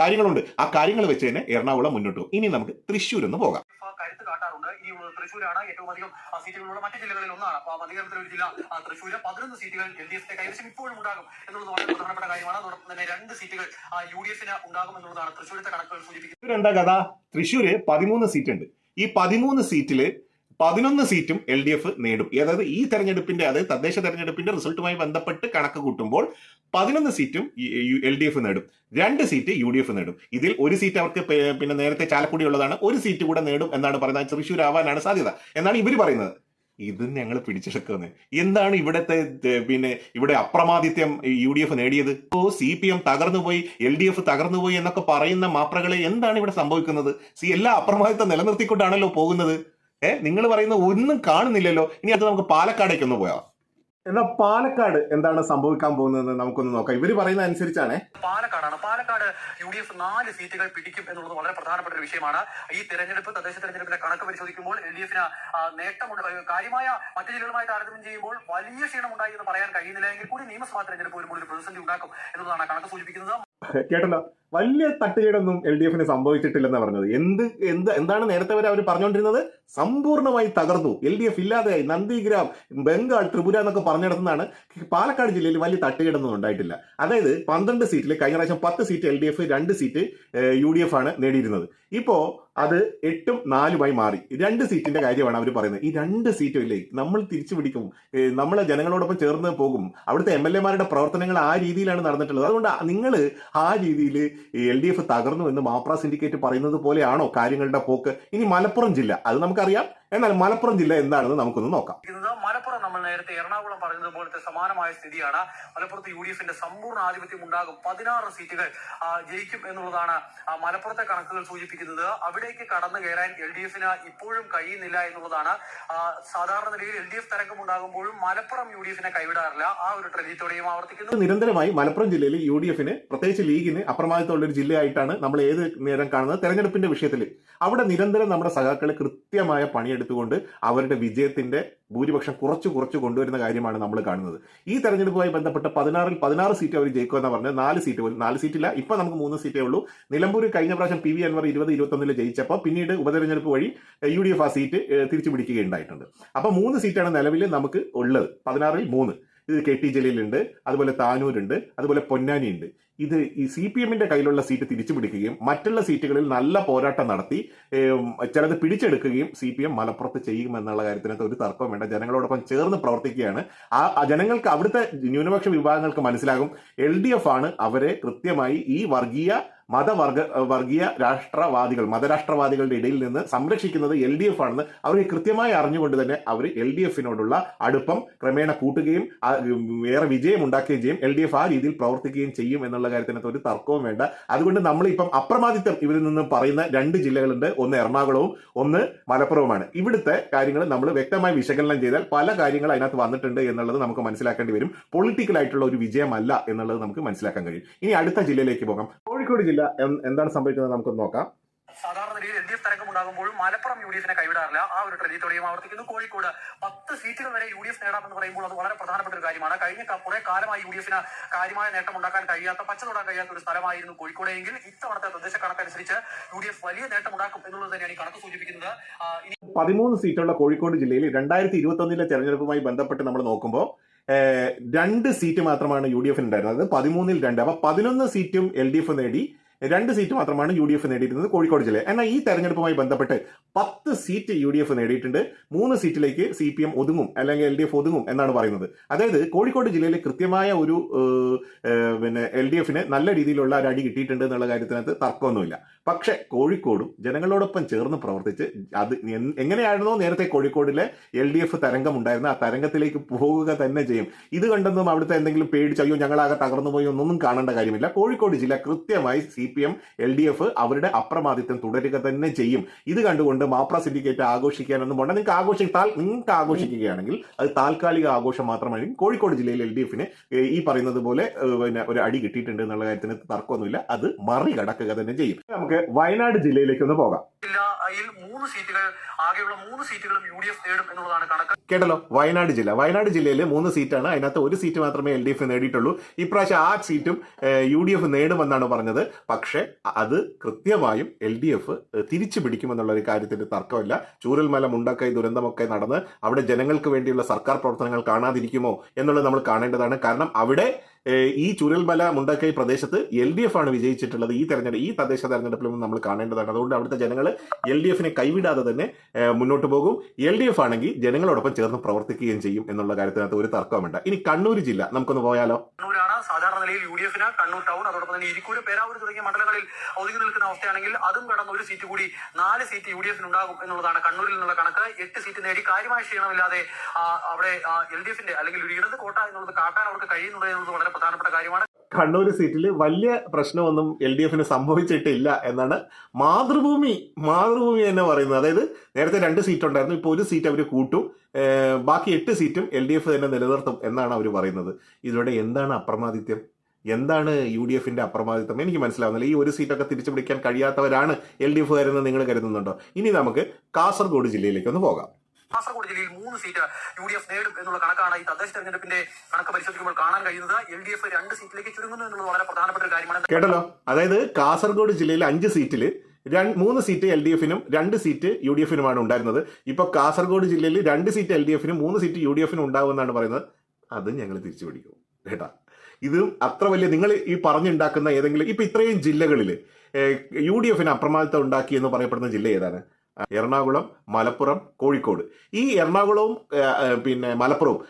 S1: കാര്യങ്ങളുണ്ട്. ആ കാര്യങ്ങൾ വെച്ച് തന്നെ എറണാകുളം മുന്നോട്ട് പോകും. ഇനി നമുക്ക് തൃശ്ശൂർ എന്ന് പോകാം.
S4: കരുത്ത് കാട്ടാറുണ്ട്. ഇനിയുള്ളത് തൃശ്ശൂരാണ് ഏറ്റവും അധികം സീറ്റുകളുള്ള മറ്റ് ജില്ലകളിൽ ഒന്നാണ്. അപ്പോൾ മധ്യകേരളത്തിലെ ഒരു ജില്ല ആ, തൃശ്ശൂര് പതിനൊന്ന് സീറ്റുകൾ എൽ ഡി എഫിന്റെ കൈവശം ഇപ്പോഴും ഉണ്ടാകും എന്നുള്ളത് വളരെ പ്രധാനപ്പെട്ട കാര്യമാണ്. അതോടൊപ്പം തന്നെ രണ്ട് സീറ്റുകൾ യു ഡി എഫിന് ഉണ്ടാകും എന്നുള്ളതാണ് തൃശ്ശൂരത്തെ കണക്കുകൾ സൂചിപ്പിക്കുന്നത്.
S1: എന്താ കഥ? തൃശ്ശൂര് പതിമൂന്ന് സീറ്റ് ഉണ്ട് ഈ പതിമൂന്ന് സീറ്റിൽ പതിനൊന്ന് സീറ്റും എൽ ഡി എഫ് നേടും. അതായത് ഈ തെരഞ്ഞെടുപ്പിന്റെ അതായത് തദ്ദേശ തെരഞ്ഞെടുപ്പിന്റെ റിസൾട്ടുമായി ബന്ധപ്പെട്ട് കണക്ക് കൂട്ടുമ്പോൾ പതിനൊന്ന് സീറ്റും എൽ ഡി എഫ് നേടും. രണ്ട് സീറ്റ് യു ഡി എഫ് നേടും. ഇതിൽ ഒരു സീറ്റ് അവർക്ക് പിന്നെ നേരത്തെ ചാലക്കുടി ഉള്ളതാണ്. ഒരു സീറ്റ് കൂടെ നേടും എന്നാണ് പറയുന്നത്. തൃശ്ശൂർ ആവാനാണ് സാധ്യത. എന്നാണ് ഇവർ പറയുന്നത്. ഇത് ഞങ്ങൾ പിടിച്ചെടുക്കുന്നത് എന്താണ് ഇവിടത്തെ പിന്നെ ഇവിടെ അപ്രമാദിത്യം യു ഡി എഫ് നേടിയത്? ഓ സി പി എം തകർന്നുപോയി എൽ ഡി എഫ് തകർന്നുപോയി എന്നൊക്കെ പറയുന്ന മാപ്രകളെ എന്താണ് ഇവിടെ സംഭവിക്കുന്നത്? സി എല്ലാ അപ്രമാദിത്വം നിലനിർത്തിക്കൊണ്ടാണല്ലോ പോകുന്നത്. ഏഹ് നിങ്ങൾ പറയുന്ന ഒന്നും കാണുന്നില്ലല്ലോ. ഇനി അത് നമുക്ക് പാലക്കാടേക്കൊന്ന് പോയാ പോയാം എന്നാൽ പാലക്കാട് എന്താണ് സംഭവിക്കാൻ പോകുന്നത് നമുക്കൊന്ന് നോക്കാം. ഇവർ പറയുന്ന അനുസരിച്ചാണ്.
S4: പാലക്കാടാണ്. പാലക്കാട് യു ഡി എഫ് നാല് സീറ്റുകൾ പിടിക്കും എന്നുള്ളത് വളരെ പ്രധാനപ്പെട്ട ഒരു വിഷയമാണ്. ഈ തെരഞ്ഞെടുപ്പ് തദ്ദേശ തെരഞ്ഞെടുപ്പിന്റെ കണക്ക് പരിശോധിക്കുമ്പോൾ എൽ ഡി എഫിന് നേട്ടമുണ്ട് കാര്യമായ മറ്റു ജില്ലകളുമായി താരതമ്യം ചെയ്യുമ്പോൾ വലിയ ക്ഷീണം ഉണ്ടായി എന്ന് പറയാൻ കഴിയുന്നില്ല. എങ്കിൽ കൂടി നിയമസഭാ തെരഞ്ഞെടുപ്പ് വരുമ്പോൾ ഒരു പ്രതിസന്ധി ഉണ്ടാക്കും എന്നതാണ് കണക്ക് സൂചിപ്പിക്കുന്നത്.
S1: കേട്ടല്ലോ. വലിയ തട്ടുകേടൊന്നും എൽ ഡി എഫിന് സംഭവിച്ചിട്ടില്ലെന്നാണ് പറഞ്ഞത്. എന്ത് എന്ത് എന്താണ് നേരത്തെ വരെ അവർ പറഞ്ഞുകൊണ്ടിരുന്നത് സമ്പൂർണമായി തകർന്നു. എൽ ഡി എഫ് ഇല്ലാതെയായി. നന്ദിഗ്രാം ബംഗാൾ ത്രിപുര എന്നൊക്കെ പറഞ്ഞിടത്തുനിന്നാണ് പാലക്കാട് ജില്ലയിൽ വലിയ തട്ടുകേടൊന്നും ഉണ്ടായിട്ടില്ല. അതായത് പന്ത്രണ്ട് സീറ്റിൽ കഴിഞ്ഞ പ്രാവശ്യം പത്ത് സീറ്റ് എൽ ഡി എഫ് രണ്ട് സീറ്റ് യു ഡി എഫ് ആണ് നേടിയിരുന്നത്. ഇപ്പോ അത് എട്ടും നാലുമായി മാറി. രണ്ട് സീറ്റിന്റെ കാര്യമാണ് അവർ പറയുന്നത്. ഈ രണ്ട് സീറ്റും ഇല്ലേ? നമ്മൾ തിരിച്ചു പിടിക്കും. നമ്മളെ ജനങ്ങളോടൊപ്പം ചേർന്ന് പോകും. അവിടുത്തെ എം എൽ എമാരുടെ പ്രവർത്തനങ്ങൾ ആ രീതിയിലാണ് നടന്നിട്ടുള്ളത്. അതുകൊണ്ട് നിങ്ങൾ ആ രീതിയിൽ എൽ ഡി എഫ് തകർന്നു എന്ന് മാപ്ര സിൻഡിക്കേറ്റ് പറയുന്നത് പോലെയാണോ കാര്യങ്ങളുടെ പോക്ക്? ഇനി മലപ്പുറം ജില്ല. അത് നമുക്കറിയാം. എന്നാൽ മലപ്പുറം ജില്ല എന്താണെന്ന് നമുക്കൊന്ന് നോക്കാം.
S4: മലപ്പുറം നമ്മൾ നേരത്തെ എറണാകുളം പറഞ്ഞത് പോലത്തെ സമാനമായ സ്ഥിതിയാണ്. മലപ്പുറത്ത് യു ഡി എഫിന്റെ സമ്പൂർണ ആധിപത്യം ഉണ്ടാകും. പതിനാറ് സീറ്റുകൾ ജയിക്കും എന്നുള്ളതാണ് മലപ്പുറത്തെ കണക്കുകൾ സൂചിപ്പിക്കുന്നത്. അവിടേക്ക് കടന്നു കയറാൻ എൽ ഡി എഫിന് ഇപ്പോഴും കഴിയുന്നില്ല എന്നുള്ളതാണ്. സാധാരണ നിലയിൽ എൽ ഡി എഫ് തരംഗം ഉണ്ടാകുമ്പോഴും മലപ്പുറം യു ഡി എഫിനെ കൈവിടാറില്ല. ആ ഒരു ട്രെൻഡിത്തോടെയും ആവർത്തിക്കുന്നു.
S1: നിരന്തരമായി മലപ്പുറം ജില്ലയിൽ യു ഡി എഫിന് പ്രത്യേകിച്ച് ലീഗിന് അപ്രമാദിത്തമുള്ള ഒരു ജില്ലയായിട്ടാണ് നമ്മൾ ഏത് നേരം കാണുന്നത്? തെരഞ്ഞെടുപ്പിന്റെ വിഷയത്തിൽ. അവിടെ നിരന്തരം നമ്മുടെ സഖാക്കൾ കൃത്യമായ പണിയെടുത്തുകൊണ്ട് അവരുടെ വിജയത്തിന്റെ ഭൂരിപക്ഷം കുറച്ച് കുറച്ച് കൊണ്ടുവരുന്ന കാര്യമാണ് നമ്മൾ കാണുന്നത്. ഈ തെരഞ്ഞെടുപ്പുമായി ബന്ധപ്പെട്ട പതിനാറിൽ പതിനാറ് സീറ്റ് അവർ ജയിക്കുമെന്ന് പറഞ്ഞ് നാല് സീറ്റ് പോലും നാല് സീറ്റില്ല. ഇപ്പൊ നമുക്ക് മൂന്ന് സീറ്റേ ഉള്ളൂ. നിലമ്പൂർ കഴിഞ്ഞ പ്രാവശ്യം പി വി അൻവർ ഇരുപത് ഇരുപത്തൊന്നിൽ ജയിച്ചപ്പോൾ പിന്നീട് ഉപതെരഞ്ഞെടുപ്പ് വഴി യു ഡി എഫ് ആ സീറ്റ് തിരിച്ചു പിടിക്കുകയുണ്ടായിട്ടുണ്ട്. അപ്പൊ മൂന്ന് സീറ്റാണ് നിലവിൽ നമുക്ക് ഉള്ളത്. പതിനാറിൽ മൂന്ന്. ഇത് കെ ടി ജലീലുണ്ട് അതുപോലെ താനൂരുണ്ട് അതുപോലെ പൊന്നാനിയുണ്ട്. ഇത് ഈ സി പി എമ്മിന്റെ കയ്യിലുള്ള സീറ്റ് തിരിച്ചു പിടിക്കുകയും മറ്റുള്ള സീറ്റുകളിൽ നല്ല പോരാട്ടം നടത്തി ചിലത് പിടിച്ചെടുക്കുകയും സി പി എം മലപ്പുറത്ത് ചെയ്യുമെന്നുള്ള കാര്യത്തിനകത്ത് ഒരു തർക്കവും വേണ്ട. ജനങ്ങളോടൊപ്പം ചേർന്ന് പ്രവർത്തിക്കുകയാണ്. ആ ജനങ്ങൾക്ക് അവിടുത്തെ ന്യൂനപക്ഷ വിഭാഗങ്ങൾക്ക് മനസ്സിലാകും. എൽ ആണ് അവരെ കൃത്യമായി ഈ വർഗീയ മതവർഗ വർഗീയ രാഷ്ട്രവാദികൾ മതരാഷ്ട്രവാദികളുടെ ഇടയിൽ നിന്ന് സംരക്ഷിക്കുന്നത് എൽ ഡി എഫ് ആണെന്ന് അവർ കൃത്യമായി അറിഞ്ഞുകൊണ്ട് തന്നെ അവർ എൽ ഡി എഫിനോടുള്ള അടുപ്പം ക്രമേണ കൂട്ടുകയും ഏറെ വിജയം ഉണ്ടാക്കുകയും ചെയ്യും. എൽ ഡി എഫ് ആ രീതിയിൽ പ്രവർത്തിക്കുകയും ചെയ്യും എന്നുള്ള കാര്യത്തിനകത്ത് ഒരു തർക്കവും വേണ്ട. അതുകൊണ്ട് നമ്മൾ ഇപ്പം അപ്രമാദിത്വം ഇവരിൽ നിന്ന് പറയുന്ന രണ്ട് ജില്ലകളുണ്ട്. ഒന്ന് എറണാകുളവും ഒന്ന് മലപ്പുറവുമാണ്. ഇവിടുത്തെ കാര്യങ്ങൾ നമ്മൾ വ്യക്തമായി വിശകലനം ചെയ്താൽ പല കാര്യങ്ങൾ അതിനകത്ത് വന്നിട്ടുണ്ട് എന്നുള്ളത് നമുക്ക് മനസ്സിലാക്കേണ്ടി വരും. പൊളിറ്റിക്കൽ ആയിട്ടുള്ള ഒരു വിജയമല്ല എന്നുള്ളത് നമുക്ക് മനസ്സിലാക്കാൻ കഴിയും. ഇനി അടുത്ത ജില്ലയിലേക്ക് പോകാം. കോഴിക്കോട് ജില്ല എൻ- എന്താണ് സംഭവിക്കുന്നത് നമുക്ക് നോക്കാം.
S4: സാധാരണ നിലയിൽ എൽ ഡി എഫ് തരംഗം ഉണ്ടാകുമ്പോഴും മലപ്പുറം യു ഡി എഫിനെ കൈവിടാറില്ല. ആ ഒരു ട്രെൻഡിത്തോടെയും ആവർത്തിക്കുന്നു. കോഴിക്കോട് പത്ത് സീറ്റുകൾ വരെ യു ഡി എഫ് നേടാമെന്ന് പറയുമ്പോൾ അത് വളരെ പ്രധാനപ്പെട്ട ഒരു കാര്യമാണ്. കഴിഞ്ഞ കുറെ കാലമായി യു ഡി എഫിന് കാര്യമായ നേട്ടം ഉണ്ടാക്കാൻ കഴിയാത്ത പച്ച തൊടാൻ കഴിയാത്ത ഒരു സ്ഥലമായിരുന്നു കോഴിക്കോടെങ്കിൽ ഇത്തവണത്തെ പ്രദേശ കണക്കനുസരിച്ച് യു ഡി എഫ് വലിയ നേട്ടം ഉണ്ടാക്കും എന്നുള്ളത് തന്നെയാണ് ഈ കണക്ക് സൂചിപ്പിക്കുന്നത്.
S1: പതിമൂന്ന് സീറ്റുള്ള കോഴിക്കോട് ജില്ലയിൽ രണ്ടായിരത്തി ഇരുപത്തി ഒന്നിലെ തെരഞ്ഞെടുപ്പുമായി ബന്ധപ്പെട്ട് നമ്മൾ നോക്കുമ്പോൾ രണ്ട് സീറ്റ് മാത്രമാണ് യു ഡി എഫിന് ഉണ്ടായിരുന്നത് പതിമൂന്നിൽ രണ്ട്. അപ്പൊ പതിനൊന്ന് സീറ്റും എൽ ഡി എഫ് നേടി. രണ്ട് സീറ്റ് മാത്രമാണ് യു ഡി എഫ് നേടിയിരുന്നത് കോഴിക്കോട് ജില്ലയിൽ. എന്നാൽ ഈ തെരഞ്ഞെടുപ്പുമായി ബന്ധപ്പെട്ട് പത്ത് സീറ്റ് യു ഡി എഫ് നേടിയിട്ടുണ്ട്. മൂന്ന് സീറ്റിലേക്ക് സി പി എം ഒതുങ്ങും അല്ലെങ്കിൽ എൽ ഡി എഫ് ഒതുങ്ങും എന്നാണ് പറയുന്നത്. അതായത് കോഴിക്കോട് ജില്ലയിലെ കൃത്യമായ ഒരു പിന്നെ എൽ ഡി എഫിന് നല്ല രീതിയിലുള്ള ഒരു അടി കിട്ടിയിട്ടുണ്ട് എന്നുള്ള കാര്യത്തിനകത്ത് തർക്കമൊന്നുമില്ല. പക്ഷെ കോഴിക്കോടും ജനങ്ങളോടൊപ്പം ചേർന്ന് പ്രവർത്തിച്ച് അത് എങ്ങനെയായിരുന്നോ നേരത്തെ കോഴിക്കോടിലെ എൽ ഡി എഫ് തരംഗം ഉണ്ടായിരുന്ന ആ തരംഗത്തിലേക്ക് പോവുക തന്നെ ചെയ്യും. ഇത് കണ്ടെന്നും അവിടുത്തെ എന്തെങ്കിലും പേടിച്ച് അയ്യോ ഞങ്ങളാകെ തകർന്നു പോയി ഒന്നും കാണേണ്ട കാര്യമില്ല. കോഴിക്കോട് ജില്ല കൃത്യമായി C P M L D F അവരുടെ അപ്രമാദിത്വം തുടരുക തന്നെ ചെയ്യും. ഇത് കണ്ടുകൊണ്ട് മാപ്ര സിൻഡിക്കേറ്റ് ആഘോഷിക്കാനൊന്നും പോകണ്ട നിങ്ങൾക്ക് ആഘോഷിക്കാൻ നിങ്ങൾക്ക് ആഘോഷിക്കുകയാണെങ്കിൽ അത് താൽക്കാലിക ആഘോഷം മാത്രമായിരിക്കും കോഴിക്കോട് ജില്ലയിൽ എൽ ഡി എഫിന് ഈ പറയുന്നത് പോലെ പിന്നെ ഒരു അടി കിട്ടിയിട്ടുണ്ട് എന്നുള്ള കാര്യത്തിന് തർക്കമൊന്നുമില്ല. അത് മറികടക്കുക തന്നെ ചെയ്യും. നമുക്ക് വയനാട് ജില്ലയിലേക്ക് ഒന്ന് പോകാം.
S4: മൂന്ന് സീറ്റുകൾ ആകെയുള്ള മൂന്ന് സീറ്റുകളും യു ഡി എഫ് നേടും എന്നുള്ളതാണ് കണക്ക്.
S1: കേട്ടല്ലോ വയനാട് ജില്ല. വയനാട് ജില്ലയിൽ മൂന്ന് സീറ്റാണ്. അതിനകത്ത് ഒരു സീറ്റ് മാത്രമേ എൽ ഡി എഫ് നേടിയിട്ടുള്ളൂ. ഇപ്രാവശ്യം ആ സീറ്റും യു ഡി എഫ് നേടുമെന്നാണ് പറഞ്ഞത്. പക്ഷേ അത് കൃത്യമായും എൽ ഡി എഫ് തിരിച്ചു പിടിക്കുമെന്നുള്ള ഒരു കാര്യത്തിന്റെ തർക്കമില്ല. ചൂരൽമല മുണ്ടക്കൈ ദുരന്തമൊക്കെ നടന്ന് അവിടെ ജനങ്ങൾക്ക് വേണ്ടിയുള്ള സർക്കാർ പ്രവർത്തനങ്ങൾ കാണാതിരിക്കുമോ എന്നുള്ളത് നമ്മൾ കാണേണ്ടതാണ്. കാരണം അവിടെ ഈ ചുരൽമല മുണ്ടക്കൈ പ്രദേശത്ത് എൽ ഡി എഫ് ആണ് വിജയിച്ചിട്ടുള്ളത്. ഈ തെരഞ്ഞെടുപ്പ് ഈ തദ്ദേശ തെരഞ്ഞെടുപ്പിലും നമ്മൾ കാണേണ്ടതാണ്. അതുകൊണ്ട് അവിടുത്തെ ജനങ്ങൾ എൽ ഡി എഫിനെ കൈവിടാതെ തന്നെ മുന്നോട്ട് പോകും. എൽ ഡി എഫ് ആണെങ്കിൽ ജനങ്ങളോടൊപ്പം ചേർന്ന് പ്രവർത്തിക്കുകയും ചെയ്യും എന്നുള്ള കാര്യത്തിനകത്ത് ഒരു തർക്കവും വേണ്ട ഇനി കണ്ണൂർ ജില്ല നമുക്കൊന്ന് പോയാലോ?
S4: കണ്ണൂരാണ്. സാധാരണ നിലയിൽ യു ഡി എഫിന് കണ്ണൂർ ടൗൺ അതോടൊപ്പം തന്നെ ഇരിക്കൂര് പേരാവൂർ തുടങ്ങിയ മണ്ഡലങ്ങളിൽ ഒതുങ്ങി നിൽക്കുന്ന അവസ്ഥയാണെങ്കിൽ അതും കടന്ന് ഒരു സീറ്റ് കൂടി നാല് സീറ്റ് യു ഡി എഫിന് ഉണ്ടാകും എന്നുള്ളതാണ് കണ്ണൂരിൽ നിന്നുള്ള കണക്ക്. എട്ട് സീറ്റ് നേടി കാര്യമായ ക്ഷീണമില്ലാതെ അവിടെ എൽ ഡി എഫിന്റെ അല്ലെങ്കിൽ ഒരു ഇടത് കോട്ട എന്നുള്ളത് കാട്ടാൻ അവർക്ക് കഴിയുന്നുണ്ട് എന്നുള്ളത് വളരെ പ്രധാനപ്പെട്ട കാര്യമാണ്.
S1: കണ്ണൂർ സീറ്റിൽ വലിയ പ്രശ്നമൊന്നും എൽ ഡി എഫിന് സംഭവിച്ചിട്ടില്ല എന്നാണ് മാതൃഭൂമി മാതൃഭൂമി തന്നെ പറയുന്നത്. അതായത് നേരത്തെ രണ്ട് സീറ്റ് ഉണ്ടായിരുന്നു ഇപ്പോൾ ഒരു സീറ്റ് അവർ കൂട്ടും. ബാക്കി എട്ട് സീറ്റും എൽ ഡി എഫ് തന്നെ നിലനിർത്തും എന്നാണ് അവർ പറയുന്നത്. ഇതിലൂടെ എന്താണ് അപ്രമാദിത്യം? എന്താണ് യു ഡി എഫിന്റെ അപ്രമാദിത്വം? എനിക്ക് മനസ്സിലാവുന്നില്ല. ഈ ഒരു സീറ്റൊക്കെ തിരിച്ചു പിടിക്കാൻ എഫുകാരെന്ന് നിങ്ങൾ കരുതുന്നുണ്ടോ? ഇനി നമുക്ക് കാസർഗോഡ് ജില്ലയിലേക്ക് ഒന്ന് പോകാം.
S4: കാസർഗോഡ് ജില്ലയിൽ മൂന്ന് സീറ്റ് യു ഡി എഫ് നേടും എന്നുള്ള കണക്കാണ് ഈ തദ്ദേശ തെരഞ്ഞെടുപ്പിന്റെ കണക്ക് പരിശോധിക്കുമ്പോൾ കാണാൻ കഴിയുന്നത്. എൽ ഡി എഫ് രണ്ട് സീറ്റിലേക്ക് ചുരുങ്ങുന്നു എന്നുള്ളത് വളരെ പ്രധാനപ്പെട്ട ഒരു കാര്യമാണ്.
S1: കേട്ടല്ലോ? അതായത് കാസർഗോഡ് ജില്ലയിൽ അഞ്ച് സീറ്റിൽ മൂന്ന് സീറ്റ് എൽ ഡി എഫിനും രണ്ട് സീറ്റ് യു ഡി എഫിനുമാണ് ഉണ്ടായിരുന്നത്. ഇപ്പൊ കാസർഗോഡ് ജില്ലയിൽ രണ്ട് സീറ്റ് എൽ ഡി എഫിനും മൂന്ന് സീറ്റ് യു ഡി എഫിനും ഉണ്ടാകുമെന്നാണ് പറയുന്നത്. അത് ഞങ്ങൾ തിരിച്ചു പിടിക്കും. കേട്ടാ? ഇത് അത്ര വലിയ നിങ്ങൾ ഈ പറഞ്ഞുണ്ടാക്കുന്ന ഏതെങ്കിലും ഇപ്പൊ ഇത്രയും ജില്ലകളിൽ യു ഡി എഫിന് അപ്രമാദിത്വം ഉണ്ടാക്കി എന്ന് പറയപ്പെടുന്ന ജില്ല ഏതാണ്? എറണാകുളം മലപ്പുറം കോഴിക്കോട്. ഈ എറണാകുളവും പിന്നെ മലപ്പുറവും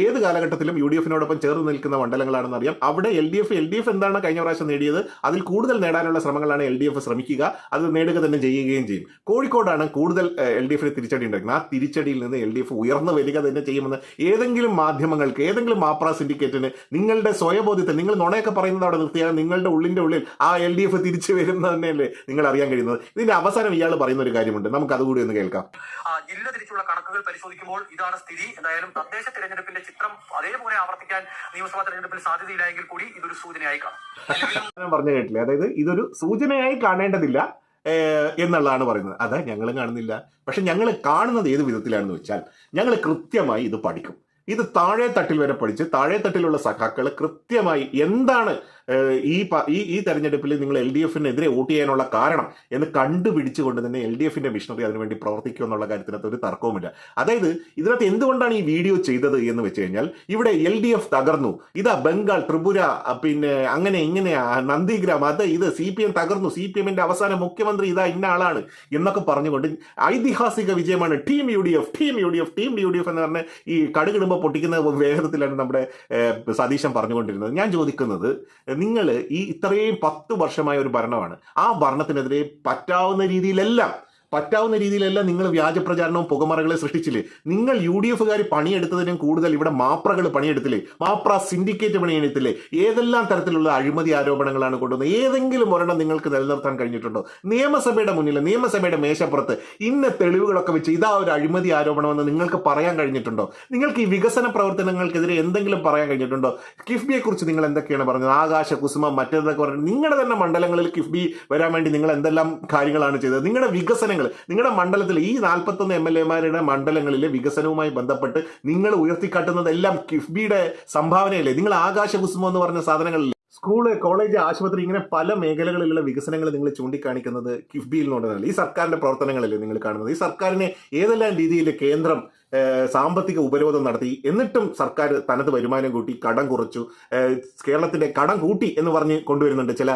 S1: ഏത് കാലഘട്ടത്തിലും യു ഡി എഫിനോടൊപ്പം ചേർന്ന് നിൽക്കുന്ന മണ്ഡലങ്ങളാണെന്ന് അറിയാം. അവിടെ L D F L D F എന്താണ് കഴിഞ്ഞ പ്രാവശ്യം നേടിയത്? അതിൽ കൂടുതൽ നേടാനുള്ള ശ്രമങ്ങളാണ് എൽ ഡി എഫ് ശ്രമിക്കുക. അത് നേടുക തന്നെ ചെയ്യുകയും ചെയ്യും. കോഴിക്കോടാണ് കൂടുതൽ എൽ ഡി എഫിന് തിരിച്ചടി ഉണ്ടാക്കുന്നത് ആ തിരിച്ചടിയിൽ നിന്ന് എൽ ഡി എഫ് ഉയർന്നു വരിക തന്നെ ചെയ്യുമെന്ന് ഏതെങ്കിലും മാധ്യമങ്ങൾക്ക് ഏതെങ്കിലും മാപ്ര സിൻഡിക്കേറ്റിന് നിങ്ങളുടെ സ്വയബോധ്യത്തെ നിങ്ങൾ നുണയൊക്കെ പറയുന്നത് അവിടെ നിർത്തിയാൽ നിങ്ങളുടെ ഉള്ളിന്റെ ഉള്ളിൽ ആ എൽ ഡി എഫ് തിരിച്ചു വരുന്നത് തന്നെയല്ലേ നിങ്ങൾ അറിയാൻ കഴിയുന്നത്. ഇതിന്റെ അവസാനം ഇയാൾ പറയുന്ന ഒരു കാര്യമുണ്ട്. നമുക്ക് അതുകൂടി ഒന്ന് കേൾക്കാം.
S4: ജില്ല തിരിച്ചുള്ള കണക്കുകൾ പരിശോധിക്കുമ്പോൾ ഇതാണ് സ്ഥിതി. എന്തായാലും തദ്ദേശ തിരഞ്ഞെടുപ്പിന്റെ ചിത്രം അതേപോലെ ആവർത്തിക്കാൻ നിയമസഭാ തെരഞ്ഞെടുപ്പിൽ സാധ്യതയില്ലായെങ്കിൽ കൂടി ഇതൊരു സൂചനയായി കാണാം.
S1: പറഞ്ഞു കേട്ടില്ലേ? അതായത് ഇതൊരു സൂചനയായി കാണേണ്ടതില്ല എന്നുള്ളതാണ് പറയുന്നത്. അതാ ഞങ്ങളും കാണുന്നില്ല. പക്ഷെ ഞങ്ങൾ കാണുന്നത് ഏത് വിധത്തിലാണെന്ന് വെച്ചാൽ ഞങ്ങൾ കൃത്യമായി ഇത് പഠിക്കും. ഇത് താഴെ തട്ടിൽ വരെ പഠിച്ച് താഴെ തട്ടിലുള്ള സഖാക്കൾ കൃത്യമായി എന്താണ് ഈ ഈ തെരഞ്ഞെടുപ്പിൽ നിങ്ങൾ എൽ ഡി എഫിനെതിരെ വോട്ട് ചെയ്യാനുള്ള കാരണം എന്ന് കണ്ടുപിടിച്ചുകൊണ്ട് തന്നെ എൽ ഡി എഫിന്റെ മിഷണറി അതിനുവേണ്ടി പ്രവർത്തിക്കും എന്നുള്ള കാര്യത്തിനകത്ത് ഒരു തർക്കവുമില്ല. അതായത് ഇതിനകത്ത് എന്തുകൊണ്ടാണ് ഈ വീഡിയോ ചെയ്തത് എന്ന് വെച്ച് കഴിഞ്ഞാൽ ഇവിടെ എൽ ഡി എഫ് തകർന്നു. ഇതാ ബംഗാൾ ത്രിപുര പിന്നെ അങ്ങനെ ഇങ്ങനെ നന്ദിഗ്രാം അത് ഇത് സി പി എം തകർന്നു. സി പി എമ്മിന്റെ അവസാന മുഖ്യമന്ത്രി ഇതാ ഇന്ന ആളാണ് എന്നൊക്കെ പറഞ്ഞുകൊണ്ട് ഐതിഹാസിക വിജയമാണ് team U D F team U D F team U D F എന്ന് പറഞ്ഞ ഈ കടുകിടുമ്പോൾ പൊട്ടിക്കുന്ന വേഗത്തിലാണ് നമ്മുടെ സതീശൻ പറഞ്ഞുകൊണ്ടിരുന്നത്. ഞാൻ ചോദിക്കുന്നത് നിങ്ങൾ ഈ ഇത്രയും പത്ത് വർഷമായ ഒരു ഭരണമാണ് ആ ഭരണത്തിനെതിരെ പറ്റാവുന്ന രീതിയിലെല്ലാം പറ്റാവുന്ന രീതിയിലല്ല നിങ്ങൾ വ്യാജ പ്രചാരണവും പുകമറകളെ സൃഷ്ടിച്ചില്ലേ? നിങ്ങൾ യു ഡി എഫുകാർ പണിയെടുത്തതിനും കൂടുതൽ ഇവിടെ മാപ്രകൾ പണിയെടുത്തില്ലേ? മാപ്ര സിൻഡിക്കേറ്റ് പണിയെടുത്തില്ലേ? ഏതെല്ലാം തരത്തിലുള്ള അഴിമതി ആരോപണങ്ങളാണ് കൊണ്ടുവന്നത്? ഏതെങ്കിലും ഒരെണ്ണം നിങ്ങൾക്ക് നിലനിർത്താൻ കഴിഞ്ഞിട്ടുണ്ടോ? നിയമസഭയുടെ മുന്നിൽ നിയമസഭയുടെ മേശപ്പുറത്ത് ഇന്ന തെളിവുകളൊക്കെ വെച്ച് ഇതാ ഒരു അഴിമതി ആരോപണമെന്ന് നിങ്ങൾക്ക് പറയാൻ കഴിഞ്ഞിട്ടുണ്ടോ? നിങ്ങൾക്ക് ഈ വികസന പ്രവർത്തനങ്ങൾക്കെതിരെ എന്തെങ്കിലും പറയാൻ കഴിഞ്ഞിട്ടുണ്ടോ? കിഫ്ബിയെ കുറിച്ച് നിങ്ങൾ എന്തൊക്കെയാണ് പറഞ്ഞത്? ആകാശ കുസുമ മറ്റേതൊക്കെ പറഞ്ഞത്? നിങ്ങളുടെ തന്നെ മണ്ഡലങ്ങളിൽ കിഫ്ബി വരാൻ വേണ്ടി നിങ്ങൾ എന്തെല്ലാം കാര്യങ്ങളാണ് ചെയ്തത്? നിങ്ങളുടെ വികസനങ്ങൾ നിങ്ങളുടെ മണ്ഡലത്തിൽ ഈ നാൽപ്പത്തൊന്ന് എം എൽ എമാരുടെ മണ്ഡലങ്ങളിലെ വികസനവുമായി ബന്ധപ്പെട്ട് നിങ്ങൾ ഉയർത്തിക്കാട്ടുന്നതെല്ലാം കിഫ്ബിയുടെ സംഭാവനയല്ലേ? നിങ്ങൾ ആകാശ കുസുമം എന്ന് പറഞ്ഞ സാധനങ്ങളില്ലേ? സ്കൂൾ കോളേജ് ആശുപത്രി ഇങ്ങനെ പല മേഖലകളിലുള്ള വികസനങ്ങൾ നിങ്ങൾ ചൂണ്ടിക്കാണിക്കുന്നത് കിഫ്ബിയിൽ നിന്നുള്ളതല്ല ഈ സർക്കാരിന്റെ പ്രവർത്തനങ്ങളല്ലേ നിങ്ങൾ കാണുന്നത്? ഈ സർക്കാരിനെ ഏതെല്ലാം രീതിയിൽ കേന്ദ്രം സാമ്പത്തിക ഉപരോധം നടത്തി. എന്നിട്ടും സർക്കാർ തനത് വരുമാനം കൂട്ടി കടം കുറച്ചു. കേരളത്തിന്റെ കടം കൂട്ടി എന്ന് പറഞ്ഞ് കൊണ്ടുവരുന്നുണ്ട് ചില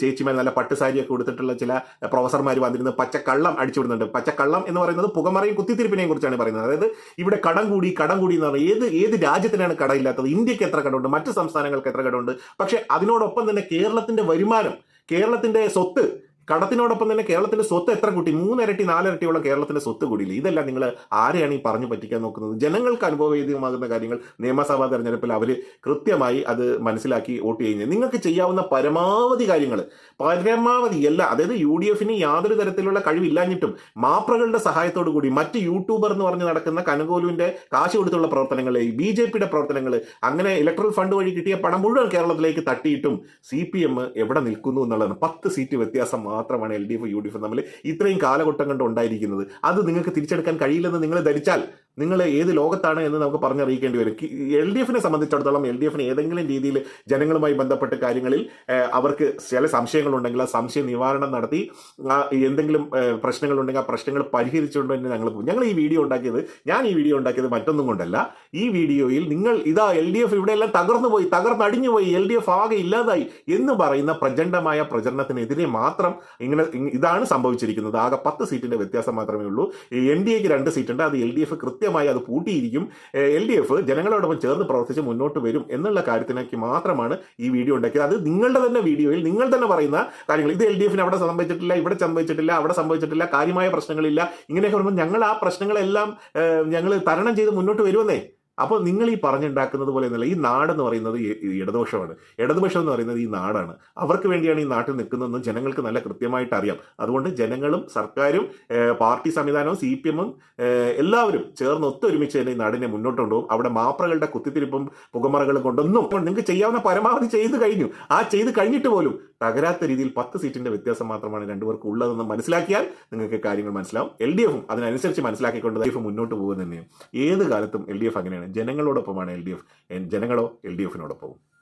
S1: ചേച്ചിമാർ നല്ല പട്ടുസാരിയൊക്കെ കൊടുത്തിട്ടുള്ള ചില പ്രൊഫസർമാർ വന്നിരുന്ന്. പച്ചക്കള്ളം അടിച്ചുവിടുന്നുണ്ട് പച്ചക്കള്ളം എന്ന് പറയുന്നത് പുകമറയും കുത്തിത്തിരിപ്പിനെയും കുറിച്ചാണ് പറയുന്നത്. അതായത് ഇവിടെ കടം കൂടി കടം കൂടി എന്ന് പറഞ്ഞാൽ ഏത് ഏത് രാജ്യത്തിനാണ് കടയില്ലാത്തത് ഇന്ത്യയ്ക്ക് എത്ര കടമുണ്ട്? മറ്റ് സംസ്ഥാനങ്ങൾക്ക് എത്ര കടമുണ്ട്? പക്ഷേ അതിനോടൊപ്പം തന്നെ കേരളത്തിന്റെ വരുമാനം കേരളത്തിന്റെ സ്വത്ത് കടത്തിനോടൊപ്പം തന്നെ കേരളത്തിന്റെ സ്വത്ത് എത്ര കൂട്ടി? മൂന്നിരട്ടി നാലിരട്ടിയുള്ള കേരളത്തിന്റെ സ്വത്ത് കൂടിയില്ല? ഇതെല്ലാം നിങ്ങൾ ആരെയാണ് ഈ പറഞ്ഞു പറ്റിക്കാൻ നോക്കുന്നത്? ജനങ്ങൾക്ക് അനുഭവവേദ്യമാകുന്ന കാര്യങ്ങൾ നിയമസഭാ തെരഞ്ഞെടുപ്പിൽ അവർ കൃത്യമായി അത് മനസ്സിലാക്കി വോട്ട് ചെയ്യുന്നത്. നിങ്ങൾക്ക് ചെയ്യാവുന്ന പരമാവധി കാര്യങ്ങൾ പരമാവധി എല്ലാ അതായത് യു ഡി എഫിന് യാതൊരു തരത്തിലുള്ള കഴിവില്ലാഞ്ഞിട്ടും മാപ്രകളുടെ സഹായത്തോടു കൂടി മറ്റ് യൂട്യൂബർ എന്ന് പറഞ്ഞ് നടക്കുന്ന കനകോലുവിന്റെ കാശ് കൊടുത്തുള്ള പ്രവർത്തനങ്ങൾ ബി ജെ പിയുടെ പ്രവർത്തനങ്ങൾ അങ്ങനെ ഇലക്ട്രൽ ഫണ്ട് വഴി കിട്ടിയ പണം മുഴുവൻ കേരളത്തിലേക്ക് തട്ടിയിട്ടും സി പി എം എവിടെ നിൽക്കുന്നു എന്നുള്ളതാണ്. പത്ത് സീറ്റ് വ്യത്യാസം മാത്രമാണ് L D F U D F തമ്മിൽ ഇത്രയും കാലഘട്ടം കൊണ്ട് ഉണ്ടായിരിക്കുന്നത്. അത് നിങ്ങൾക്ക് തിരിച്ചെടുക്കാൻ കഴിയില്ലെന്ന് നിങ്ങൾ ധരിച്ചാൽ നിങ്ങൾ ഏത് ലോകത്താണ് എന്ന് നമുക്ക് പറഞ്ഞറിയിക്കേണ്ടി വരും. എൽ ഡി എഫിനെ സംബന്ധിച്ചിടത്തോളം എൽ ഡി എഫിന് ഏതെങ്കിലും രീതിയിൽ ജനങ്ങളുമായി ബന്ധപ്പെട്ട കാര്യങ്ങളിൽ അവർക്ക് ചില സംശയങ്ങളുണ്ടെങ്കിൽ ആ സംശയ നിവാരണം നടത്തി എന്തെങ്കിലും പ്രശ്നങ്ങളുണ്ടെങ്കിൽ ആ പ്രശ്നങ്ങൾ പരിഹരിച്ചുകൊണ്ട് എന്ന് ഞങ്ങൾ ഞങ്ങൾ ഈ വീഡിയോ ഉണ്ടാക്കിയത് ഞാൻ ഈ വീഡിയോ ഉണ്ടാക്കിയത് മറ്റൊന്നും കൊണ്ടല്ല. ഈ വീഡിയോയിൽ നിങ്ങൾ ഇതാ എൽ ഡി എഫ് ഇവിടെ എല്ലാം തകർന്നു പോയി തകർന്നടിഞ്ഞു പോയി എൽ ഡി എഫ് ആകെ ഇല്ലാതായി എന്ന് പറയുന്ന പ്രചണ്ഡമായ പ്രചരണത്തിനെതിരെ മാത്രം ഇങ്ങനെ ഇതാണ് സംഭവിച്ചിരിക്കുന്നത്. ആകെ പത്ത് സീറ്റിന്റെ വ്യത്യാസം മാത്രമേ ഉള്ളൂ. എൻ ഡി എക്ക് രണ്ട് സീറ്റുണ്ട് അത് എൽ ഡി എഫ് കൃത്യമായി അത് പൂട്ടിയിരിക്കും. എൽ ഡി എഫ് ജനങ്ങളോടൊപ്പം ചേർന്ന് പ്രവർത്തിച്ച് മുന്നോട്ട് വരും എന്നുള്ള കാര്യത്തിലേക്ക് മാത്രമാണ് ഈ വീഡിയോ ഉണ്ടാക്കിയത്. അത് നിങ്ങളുടെ തന്നെ വീഡിയോയിൽ നിങ്ങൾ തന്നെ പറയുന്ന കാര്യങ്ങൾ. ഇത് എൽ ഡി എഫിന് അവിടെ സംഭവിച്ചിട്ടില്ല ഇവിടെ സംഭവിച്ചിട്ടില്ല അവിടെ സംഭവിച്ചിട്ടില്ല കാര്യമായ പ്രശ്നങ്ങളില്ല. ഇങ്ങനെയൊക്കെ വരുമ്പോൾ ഞങ്ങൾ ആ പ്രശ്നങ്ങളെല്ലാം ഞങ്ങൾ തരണം ചെയ്ത് മുന്നോട്ട് വരുമെന്നേ. അപ്പോൾ നിങ്ങൾ ഈ പറഞ്ഞുണ്ടാക്കുന്നത് പോലെ എന്നല്ല ഈ നാടെന്ന് പറയുന്നത് ഇടതുപക്ഷമാണ്. ഇടതുപക്ഷം എന്ന് പറയുന്നത് ഈ നാടാണ്. അവർക്ക് വേണ്ടിയാണ് ഈ നാട്ടിൽ നിൽക്കുന്നതെന്ന് ജനങ്ങൾക്ക് നല്ല കൃത്യമായിട്ട് അറിയാം. അതുകൊണ്ട് ജനങ്ങളും സർക്കാരും പാർട്ടി സംവിധാനവും സി പി എമ്മും എല്ലാവരും ചേർന്ന് ഒത്തൊരുമിച്ച് തന്നെ ഈ നാടിനെ മുന്നോട്ട് കൊണ്ടുപോകും. അവിടെ മാപ്രകളുടെ കുത്തിത്തിരിപ്പും പുകമറകളും കൊണ്ടൊന്നും നിങ്ങൾക്ക് ചെയ്യാവുന്ന പരമാവധി ചെയ്ത് കഴിഞ്ഞു. ആ ചെയ്ത് കഴിഞ്ഞിട്ട് പോലും തകരാത്ത രീതിയിൽ പത്ത് സീറ്റിന്റെ വ്യത്യാസം മാത്രമാണ് രണ്ടുപേർക്ക് ഉള്ളതെന്ന് മനസ്സിലാക്കിയാൽ നിങ്ങൾക്ക് കാര്യങ്ങൾ മനസ്സിലാവും. എൽ ഡി എഫും അതിനനുസരിച്ച് മനസ്സിലാക്കിക്കൊണ്ട് എഫ് മുന്നോട്ട് പോകുക ഏത് കാലത്തും എൽ ഡി എഫ് അങ്ങനെയാണ്. ജനങ്ങളോടൊപ്പമാണ് എൽ ഡി എഫ്. ജനങ്ങളോ എൽ ഡി എഫിനോടൊപ്പവും.